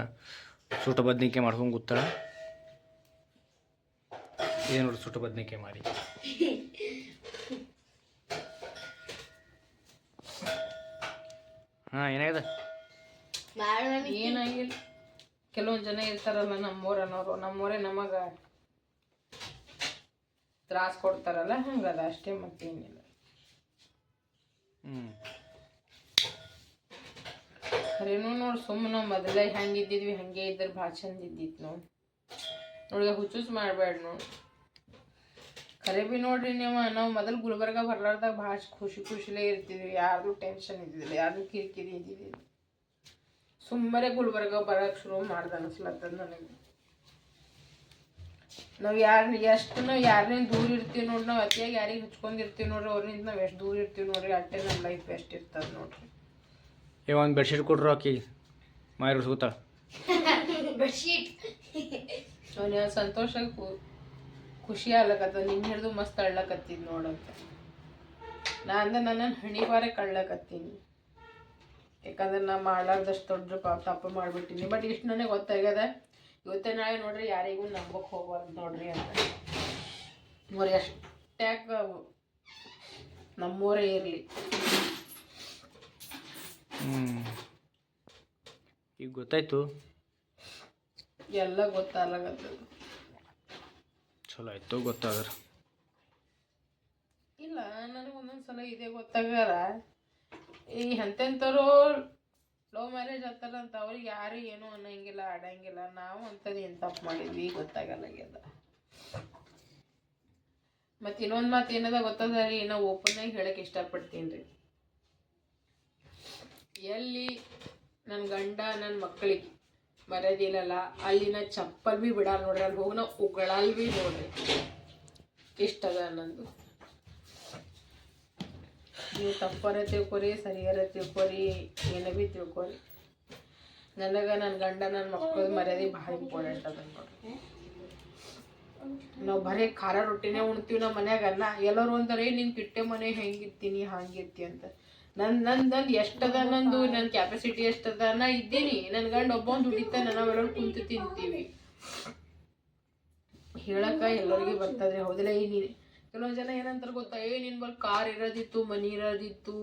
ಸೂಟ ಬದ್ನಿಕೆ ಮಾಡ್ಕೊಂಡು ಕೂತಾಳ. ಏನು ನೋಡಿ ಸುಟ್ಟ ಮಾಡಿ ಮಾರಿ. ಹಾಂ ಏನಾಗಿದೆ? ಏನಾಗಿಲ್ಲ. ಕೆಲವೊಂದು ಜನ ಇರ್ತಾರಲ್ಲ ನಮ್ಮೋರ ನಮ್ಮೂರೇ ನಮಗ ನಮಗೆ ತ್ರಾಸ ಕೊಡ್ತಾರಲ್ಲ ಹಂಗದ ಅಷ್ಟೇ ಮತ್ತೇನಿಲ್ಲ ಹ್ಞೂ ಖರೇನು ನೋಡಿ ಸುಮ್ಮನೆ ನಾವು ಮೊದಲೇ ಹೆಂಗಿದ್ದಿದ್ವಿ ಹಂಗೆ ಇದ್ರೆ ಭಾಳ ಚಂದ ಇದ್ದಿತ್ತು ನೋಡಿ. ನೋಡಿದ ಹುಚ್ಚುಸ್ ಮಾಡಬೇಡ ನೋಡಿ. ಖರೆ ಬಿ ನೋಡ್ರಿ ನೀವು ನಾವು ಮೊದಲು ಗುಲ್ಬರ್ಗ ಬರ್ಲಾರ್ದಾಗ ಭಾಳ ಖುಷಿ ಖುಷಿಲೇ ಇರ್ತಿದ್ವಿ. ಯಾರ್ದು ಟೆನ್ಷನ್ ಇದ್ದಿದ್ದಿಲ್ಲ ಯಾರ್ದು ಕಿರಿಕಿರಿ ಇದ್ದಿದ್ದಿಲ್ಲ. ಸುಮ್ಮನೆ ಗುಲ್ಬರ್ಗ ಬರಕ್ಕೆ ಶುರು ಮಾಡ್ದೆ ಅನಿಸ್ಲತ್ತದ ನನಗೆ. ನಾವು ಯಾರು ಎಷ್ಟು ನಾವು ಯಾರನ್ನ ದೂರ ಇರ್ತೀವಿ ನೋಡ್ರಿ ನಾವು ಅತಿಯಾಗಿ ಯಾರಿಗೆ ಹಚ್ಕೊಂಡಿರ್ತೀವಿ ನೋಡ್ರಿ ಅವ್ರಿಂದ ನಾವು ಎಷ್ಟು ದೂರ ಇರ್ತೀವಿ ನೋಡ್ರಿ ಅಷ್ಟೇ ನಮ್ಮ ಲೈಫ್ ಎಷ್ಟು ಇರ್ತದೆ ನೋಡ್ರಿ. ಏ ಒಂದು ಬೆಡ್ಶೀಟ್ ಕೊಡ್ರು ಆಕಿ. ಮಾರಿ ಉಡ್ಸ್ಕೊತಾಳ ಬೆಡ್ಶೀಟ್ ಅವನ ಸಂತೋಷ ಖುಷಿ ಆಗ್ಲಕತ್ತದ ನಿನ್ನ ಹಿಡಿದು ಮಸ್ತ್ ಅಳ್ಳಕತ್ತಿದ್ ನೋಡಂತ ನಾ ಅಂದ ನನ್ನನ್ನು ಹಣಿ ಬಾರೆ ಕಳ್ಳಕತ್ತೀನಿ ಯಾಕಂದ್ರೆ ನಾ ಮಾಡ್ಲಾರ್ದಷ್ಟು ದೊಡ್ಡ ಪಾಪ ತಪ್ಪು ಮಾಡ್ಬಿಟ್ಟಿನಿ. ಬಟ್ ಇಷ್ಟು ನನಗೆ ಗೊತ್ತಾಗ್ಯದ ಇವತ್ತೇ ನಾಳೆ ನೋಡ್ರಿ ಯಾರಿಗೂ ನಂಬಕ್ಕೆ ಹೋಗ್ಬಾರ್ದು ನೋಡ್ರಿ ಅಂತ. ನೋಡ್ರಿ ಎಷ್ಟ್ಯಾಕ ನಮ್ಮೂರೇ ಇರಲಿ. ಈಗ ಗೊತ್ತಾಯ್ತು? ಎಲ್ಲ ಗೊತ್ತಾಗತ್ತದ ಚಲೋ ಆಯ್ತು ಗೊತ್ತಾದ್ರೆ ಇಲ್ಲ, ನನಗೆ ಒಂದೊಂದು ಸಲ ಇದೆ ಗೊತ್ತಾಗಾರ ಈ ಎಂತೆಂಥವ್ರು ಲವ್ ಮ್ಯಾರೇಜ್ ಆಗ್ತಾರಂತ ಅವ್ರಿಗೆ ಯಾರು ಏನು ಅನ್ನೋಂಗಿಲ್ಲ, ಆಡಂಗಿಲ್ಲ. ನಾವು ಅಂಥದ್ದು ಏನು ತಪ್ಪು ಮಾಡಿದ್ವಿ ಗೊತ್ತಾಗಲ್ಲಾಗ್ಯದ ಮತ್ತು ಇನ್ನೊಂದು ಮಾತು ಏನದ ಗೊತ್ತದ ರೀ ನಾವು ಓಪನ್ನಾಗಿ ಹೇಳಕ್ಕೆ ಇಷ್ಟಪಡ್ತೀನಿ ರೀ. ಎಲ್ಲಿ ನನ್ನ ಗಂಡ ನನ್ನ ಮಕ್ಕಳಿಗೆ ಮರ್ಯಾದಿಲ್ಲಲ್ಲ ಅಲ್ಲಿನ ಚಪ್ಪಲ್ ಭೀ ಬಿಡಲ್ಲ ನೋಡ್ರಿ, ಅಲ್ಲಿ ಹೋಗಿ ನಾವು ಉಗಳಲ್ ಭೀ ನೋಡ್ರಿ. ಅದ ನಂದು. ನೀವು ತಪ್ಪರ ತಿಳ್ಕೊರಿ, ಸರಿಯಾರ ತಿಳ್ಕೊರಿ, ಏನ ಭೀ ತಿಳ್ಕೊರಿ. ನನಗೆ ನನ್ನ ಗಂಡ ನನ್ನ ಮಕ್ಕಳ ಮರ್ಯಾದೆ ಭಾಳ ಇಂಪಾರ್ಟೆಂಟ್ ಅದ ನೋಡ್ರಿ. ನಾವು ಬರೀ ಖಾರ ರೊಟ್ಟಿನೇ ಉಣ್ತೀವಿ ನಮ್ಮ ಮನ್ಯಾಗ ಅಲ್ಲ ಎಲ್ಲರೂ ಅಂತಾರೆ ನೀನು ಕಿಟ್ಟೆ ಮನೆ ಹೆಂಗಿರ್ತೀನಿ ಹಂಗಿರ್ತಿ ಅಂತ. ನನ್ ನನ್ ನನ್ ಎಷ್ಟದ, ನಂದು ನನ್ನ ಕ್ಯಾಪಾಸಿಟಿ ಎಷ್ಟದ ನಾ ಇದ್ದೀನಿ. ನನ್ನ ಗಂಡ ಒಬ್ಬ ದುಡಿತಾನೆ ನಾವೆಲ್ಲರೂ ಕುಂತು ತಿಂತೀವಿ. ಹೇಳಕ್ಕ ಎಲ್ಲರಿಗೆ ಬರ್ತದ್ರಿ, ಹೌದಿಲ್ಲ ಈ ನೀನು ಕೆಲವೊಂದು ಜನ ಏನಂತಾರೆ ಗೊತ್ತಾ? ಏ, ನಿನ್ ಬಲ್ ಕಾರ್ ಇರೋದಿತ್ತು ಮನಿ ಇರೋದಿತ್ತು,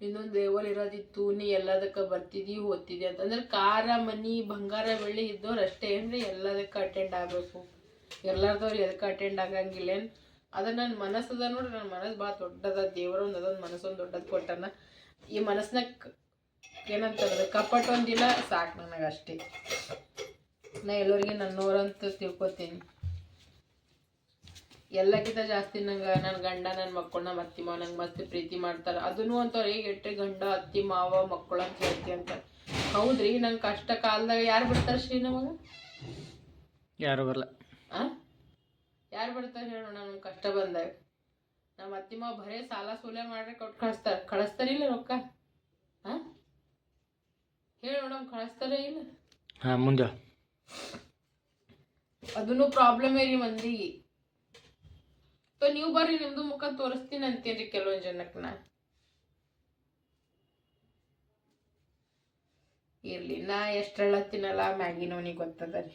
ನಿನ್ನೊಂದು ದೇವಲ್ ಇರೋದಿತ್ತು, ನೀ ಎಲ್ಲದಕ್ಕೆ ಬರ್ತಿದ್ದಿ ಓದ್ತಿದ್ದಿ ಅಂತಂದ್ರೆ ಕಾರ ಮನಿ ಬಂಗಾರ, ಬೆಳ್ಳಿ ಇದ್ದವ್ರು ಅಷ್ಟೇ. ಏನ್ರಿ ಎಲ್ಲದಕ್ಕೆ ಅಟೆಂಡ್ ಆಗಬೇಕು. ಎಲ್ಲಾರ್ದವ್ರು ಎದಕ್ಕೆ ಅಟೆಂಡ್ ಆಗಂಗಿಲ್ಲ ಏನು ಅದ ನನ್ನ ಮನಸ್ಸದ ನೋಡ್ರಿ ನನ್ನ ಮನಸ್ಸು ಭಾಳ ದೊಡ್ಡದ ದೇವರ ಒಂದು ಅದೊಂದು ಮನಸ್ಸೊಂದು ದೊಡ್ಡದು ಕೊಟ್ಟನ. ಈ ಮನಸ್ನಾಗ ಏನಂತಂದ್ರೆ ಕಪಟ ಒಂದಿಲ್ಲ ಸಾಕು ನನಗೆ ಅಷ್ಟೇ. ನಾ ಎಲ್ಲರಿಗೆ ನನ್ನೋರಂತ ತಿಳ್ಕೊತೀನಿ. ಎಲ್ಲಕ್ಕಿಂತ ಜಾಸ್ತಿ ನಂಗೆ ನನ್ನ ಗಂಡ ನನ್ನ ಮಕ್ಕಳು ನಮ್ಮ ಅತ್ತಿ ಮಾವ ನಂಗೆ ಮಸ್ತ್ ಪ್ರೀತಿ ಮಾಡ್ತಾರೆ. ಅದನ್ನು ಅಂತವ್ರು ಹೇಗೆ ಎಟ್ಟೆ ಗಂಡ ಅತ್ತಿ ಮಾವ ಮಕ್ಕಳು ಅಂತ ಹೇಳ್ತಿ ಅಂತ. ಹೌದ್ರಿ ನಂಗೆ ಕಷ್ಟ ಕಾಲದಾಗ ಯಾರು ಬಿಡ್ತಾರೆ ಶ್ರೀ ನಮಗೆ? ಯಾರು ಬರಲ್ಲ ಆ? ಯಾರು ಬರ್ತಾರೆ ಹೇಳೋಣ ನಮ್ಗೆ ಕಷ್ಟ ಬಂದಾಗ. ನಮ್ಮ ಅತ್ತಿ ಮಾವ ಬರೇ ಸಾಲ ಸೂಲೆ ಮಾಡ್ರೆ ಕೊಟ್ಟು ಕಳಿಸ್ತಾರೆ. ಇಲ್ಲ ರೊಕ್ಕ? ಆ ಹೇಳಿ ನೋಡಮ್ ಕಳಿಸ್ತಾರ ಇಲ್ಲ? ಹಾಂ ಮುಂದೆ. ಅದನ್ನು ಪ್ರಾಬ್ಲಮ್ ರೀ ಮಂದಿಗೆ. ಸೊ ನೀವು ಬರ್ರಿ ನಿಮ್ದು ಮುಖ ತೋರಿಸ್ತೀನಿ ಅಂತೀರಿ ಕೆಲವೊಂದು ಜನಕ್ಕೆ ನಾ ಇರ್ಲಿ ನಾ ಎಷ್ಟು ಹೇಳತ್ತೀನಲ್ಲ ಮ್ಯಾಗಿನವನಿಗೆ ಗೊತ್ತದ ರೀ.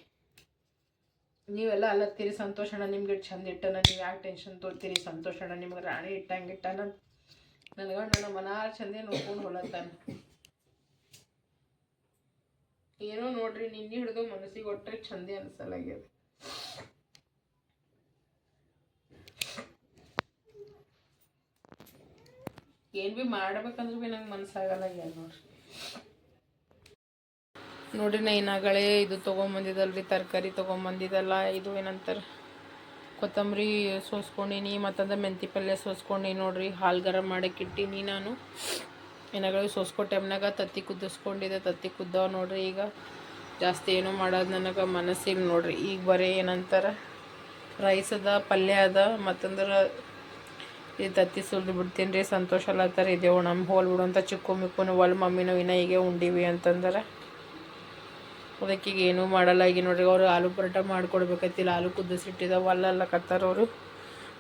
ನೀವೆಲ್ಲ ಅಲ್ಲತ್ತೀರಿ ಸಂತೋಷಣ ನಿಮ್ಗೆ ಚಂದ ಇಟ್ಟನ, ನೀವು ಯಾಕೆ ಟೆನ್ಷನ್ ತೋರ್ತೀರಿ ಸಂತೋಷಣ ನಿಮ್ಗೆ ರಾಣಿ ಇಟ್ಟಂಗೆ ಇಟ್ಟನ? ನನ್ನ ಗಂಡ ನನ್ನ ಮನಾರ್ ಚಂದೇ ನೋಡ್ಕೊಂಡು ಹೊಲತ್ತಾನ. ಏನೋ ನೋಡ್ರಿ, ನಿನ್ನೆ ಹಿಡಿದು ಮನಸ್ಸಿಗೆ ಒಟ್ಟರೆ ಚಂದೇ ಅನ್ಸಲಾಗ್ಯದ. ಏನ್ ಬಿ ಮಾಡ್ಬೇಕಂದ್ರೆ ಬಿ ನಂಗೆ ಮನ್ಸಾಗಲ್ಲ ಏನು ನೋಡ್ರಿ. ನೋಡ್ರಿ ನಾ ಏನಾಗಳೇ ಇದು ತೊಗೊಂಬಂದಿದ್ದಲ್ರಿ, ತರಕಾರಿ ತೊಗೊಂಬಂದಿದ್ದಲ್ಲ, ಇದು ಏನಂತಾರೆ, ಕೊತ್ತಂಬರಿ ಸೋಸ್ಕೊಂಡಿನಿ, ಮತ್ತಂದ್ರೆ ಮೆಂತಿ ಪಲ್ಯ ಸೋಸ್ಕೊಂಡಿನಿ ನೋಡ್ರಿ, ಹಾಲು ಗರಂ ಮಾಡಕ್ಕೆ ಇಟ್ಟೀನಿ ನಾನು. ಏನಾಗಳು ಸೋಸ್ಕೊ ಟೈಮ್ನಾಗ ತತ್ತಿ ಕುದಿಸ್ಕೊಂಡಿದ್ದೆ, ತತ್ತಿ ಕುದ್ದಾವ ನೋಡ್ರಿ ಈಗ. ಜಾಸ್ತಿ ಏನು ಮಾಡೋದು ನನಗೆ ಮನಸ್ಸಿಲ್ಲ ನೋಡ್ರಿ. ಈಗ ಬರೀ ಏನಂತಾರೆ ರೈಸ್ ಅದ ಪಲ್ಯ ಅದ, ಮತ್ತಂದ್ರೆ ಈ ತತ್ತಿ ಸುಲ್ದು ಬಿಡ್ತೀನಿ ರೀ ಸಂತೋಷ ಅಲ್ಲತ್ತಾರ ಇದೇವು ನಮ್ಮ ಹೋಲ್ ಬಿಡು ಅಂತ ಚಿಕ್ಕು ಮಿಕ್ಕುನು ಒಲ್ ಮಮ್ಮಿನೂ ಇನ್ನ ಹೀಗೆ ಉಂಡಿವಿ ಅಂತಂದ್ರೆ. ಅದಕ್ಕೆ ಈಗ ಏನೂ ಮಾಡಲ್ಲ. ಈಗ ನೋಡ್ರಿ ಅವರು ಆಲೂ ಪರೋಟ ಮಾಡ್ಕೊಡ್ಬೇಕೈತಿಲ್ಲ. ಆಲೂ ಕುದಿಸಿಟ್ಟಿದಾವ. ಅಲ್ಲೆಲ್ಲ ಕತ್ತಾರವರು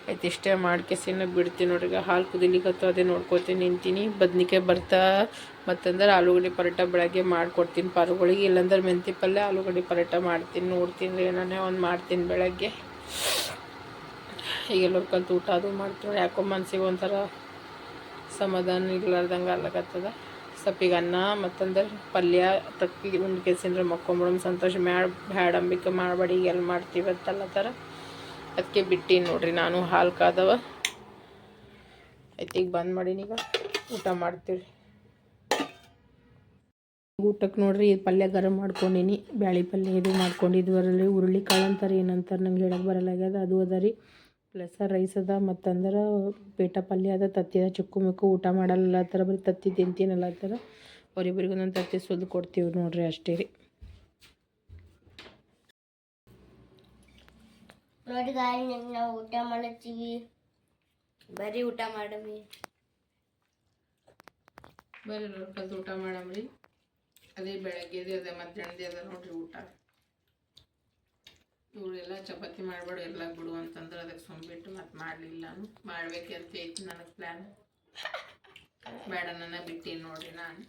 ಆಯ್ತು ಇಷ್ಟೇ ಮಾಡ್ಕೆಸಿನ ಬಿಡ್ತೀನಿ ನೋಡ್ರಿ. ಈಗ ಹಾಲು ಕುದಿಲಿಕತ್ತು ಅದೇ ನೋಡ್ಕೊತೀನಿ, ನಿಂತೀನಿ. ಬದ್ನಿಕಾಯಿ ಬರ್ತಾ ಮತ್ತಂದ್ರೆ ಆಲೂಗಡ್ಡೆ ಪರೋಟ ಬೆಳಗ್ಗೆ ಮಾಡ್ಕೊಡ್ತೀನಿ ಪಾರುಗಳಿಗೆ. ಇಲ್ಲಾಂದ್ರೆ ಮೆಂತಿ ಪಲ್ಯ, ಆಲೂಗಡ್ಡೆ ಪರೋಟ ಮಾಡ್ತೀನಿ. ನೋಡ್ತೀನಿ ರೀ ಏನೇ ಒಂದು ಮಾಡ್ತೀನಿ ಬೆಳಗ್ಗೆ. ಈಗ ಎಲ್ಲರು ಕಲ್ತು ಊಟ ಅದು ಮಾಡ್ತೀನಿ ಯಾಕೋ ಮನ್ಸಿಗೆ ಒಂಥರ ಸಮಾಧಾನ ಇರ್ಲಾರ್ದಂಗೆ ಆಗ್ಲಕತ್ತದ. ಸಪ್ಪಿಗೆ ಅನ್ನ ಮತ್ತಂದ್ರೆ ಪಲ್ಯ, ತಕ್ಕಿ ಒಂದು ಕೆಸಿಂದ್ರೆ ಮಕ್ಕೊಂಬಿಡಮ್, ಸಂತೋಷ ಮ್ಯಾಡ್ ಬ್ಯಾಡ ಅಂಬಿಕೆ ಮಾಡಬೇಡಿ ಎಲ್ಲಿ ಮಾಡ್ತೀವಿ ಅಂತಲ್ಲ ಥರ. ಅದಕ್ಕೆ ಬಿಟ್ಟು ನೋಡ್ರಿ, ನಾನು ಹಾಲು ಕಾದವ. ಆಯ್ತು, ಈಗ ಬಂದ್ ಮಾಡೀನಿ ಈಗ. ಊಟ ಮಾಡ್ತೀವಿ ಊಟಕ್ಕೆ ನೋಡ್ರಿ ಇದು ಪಲ್ಯ ಗರಂ ಮಾಡ್ಕೊಂಡಿನಿ. ಬ್ಯಾಳಿ ಪಲ್ಯ ಇದು ಮಾಡ್ಕೊಂಡಿದ್ವರಲ್ಲಿ ಹುರುಳಿ ಕಾಳು ಅಂತಾರೆ, ಏನಂತಾರೆ ನಂಗೆ ಹೇಳಕ್ಕೆ ಬರಲ್ಲಾಗ್ಯದ, ಅದು ಅದ ರೀ. ಪ್ಲಸ್ ರೈಸ್ ಅದ ಮತ್ತಂದ್ರೆ ಪೇಟ ಪಲ್ಯ ಅದ ತತ್ತಿ ಅದ ಚಿಕ್ಕು ಮಿಕ್ಕು ಊಟ ಮಾಡಲ್ಲ ಥರ ಬರೀ ತತ್ತಿ ತಿಂತೀನಲ್ಲ ಥರ ಅವ್ರಿಬ್ರಿಗೆ ಒಂದೊಂದು ತತ್ತಿ ಸುಲ್ದು ಕೊಡ್ತೀವಿ ನೋಡ್ರಿ ಅಷ್ಟೇ ರೀ. ನೋಡಿ ಗಾಳಿ ನಾವು ಊಟ ಮಾಡತ್ತೀವಿ. ಬರೀ ಊಟ ಮಾಡಮಿ ಬರ್ರಿ ಕಲ್ತು ಊಟ ಮಾಡಮ್ರಿ. ಅದೇ ಬೆಳಗ್ಗೆದೇ ಅದೇ ಮಧ್ಯಾಹ್ನದೇ ಅದ ನೋಡ್ರಿ ಊಟ. ಇವರೆಲ್ಲ ಚಪಾತಿ ಮಾಡಬೇಡ ಎಲ್ಲ ಬಿಡು ಅಂತಂದ್ರೆ ಅದಕ್ಕೆ ಸುಮ್ಬಿಟ್ಟು ಮತ್ತೆ ಮಾಡಲಿಲ್ಲ ನಾನು. ಮಾಡ್ಬೇಕಂತ ಐತಿ ನನಗೆ ಪ್ಲ್ಯಾನ್ ಬೇಡ ನನ್ನ ಬಿಟ್ಟೀನಿ ನೋಡ್ರಿ ನಾನು.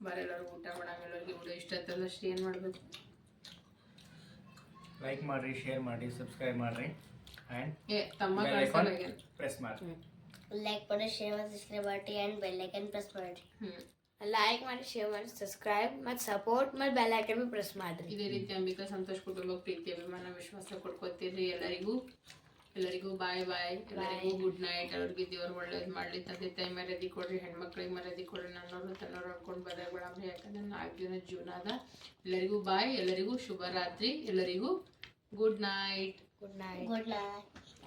ಬರೆಲ್ಲರೂ ಊಟ ಮಾಡಮ್ ಇವರು ವಿಡಿಯೋ ಇಷ್ಟ ಆಯ್ತಲ್ಲ ಅಷ್ಟು ಏನು ಮಾಡಬೇಕು? ಲೈಕ್ ಮಾಡಿರಿ ಶೇರ್ ಮಾಡಿ ಸಬ್ಸ್ಕ್ರೈಬ್ ಮಾಡಿರಿ. ಆ್ಯಂಡ್ ಏ ತಮ್ಮ. ಪ್ರೆಸ್ ಮಾಡಿ ಲೈಕ್ ಮಾಡಿ ಶೇರ್ ಮಾಡಿ ಸಬ್ಸ್ಕ್ರೈಬ್ ಮಾಡಿ ಆ್ಯಂಡ್ ಬೆಲ್ ಐಕಾನ್ ಪ್ರೆಸ್ ಮಾಡಿ ಹ್ಞೂ ಲೈಕ್ ಮಾಡಿ ಶೇರ್ ಮಾಡಿ ಸಬ್ಸ್ಕ್ರೈಬ್ ಮತ್ತು ಸಪೋರ್ಟ್ ಮತ್ತು ಬೆಲ್ ಐಕನ್ ಬಿ ಪ್ರೆಸ್ ಮಾಡಿರಿ. ಇದೇ ರೀತಿ ಅಂಬಿಕಾ ಸಂತೋಷ್ ಕುಟುಂಬ ಪ್ರೀತಿ ಅಭಿಮಾನ ವಿಶ್ವಾಸ ಕೊಡ್ಕೊತೀರಿ ಎಲ್ಲರಿಗೂ. ಎಲ್ಲರಿಗೂ ಬಾಯ್ ಬಾಯ್ ಎಲ್ಲರಿಗೂ ಗುಡ್ ನೈಟ್ ಎಲ್ಲರಿಗೂ ದೇವ್ರು ಒಳ್ಳೇದು ಮಾಡಲಿ. ತಂದೆ ತಾಯಿ ಮರ್ಯಾದೆ ಕೊಡ್ರಿ ಹೆಣ್ಮಕ್ಳಿಗೆ ಮರ್ಯಾದೆ ಕೊಡ್ರಿ ನನ್ನವರು ತನ್ನವ್ರು ಅನ್ಕೊಂಡು ಬರಬೇಡ ಯಾಕಂದ್ರೆ ನಾಲ್ಕು ದಿನ ಜೀವನ ಅದ ಎಲ್ಲರಿಗೂ ಬಾಯ್ ಎಲ್ಲರಿಗೂ ಶುಭರಾತ್ರಿ. ಎಲ್ಲರಿಗೂ good night good night good night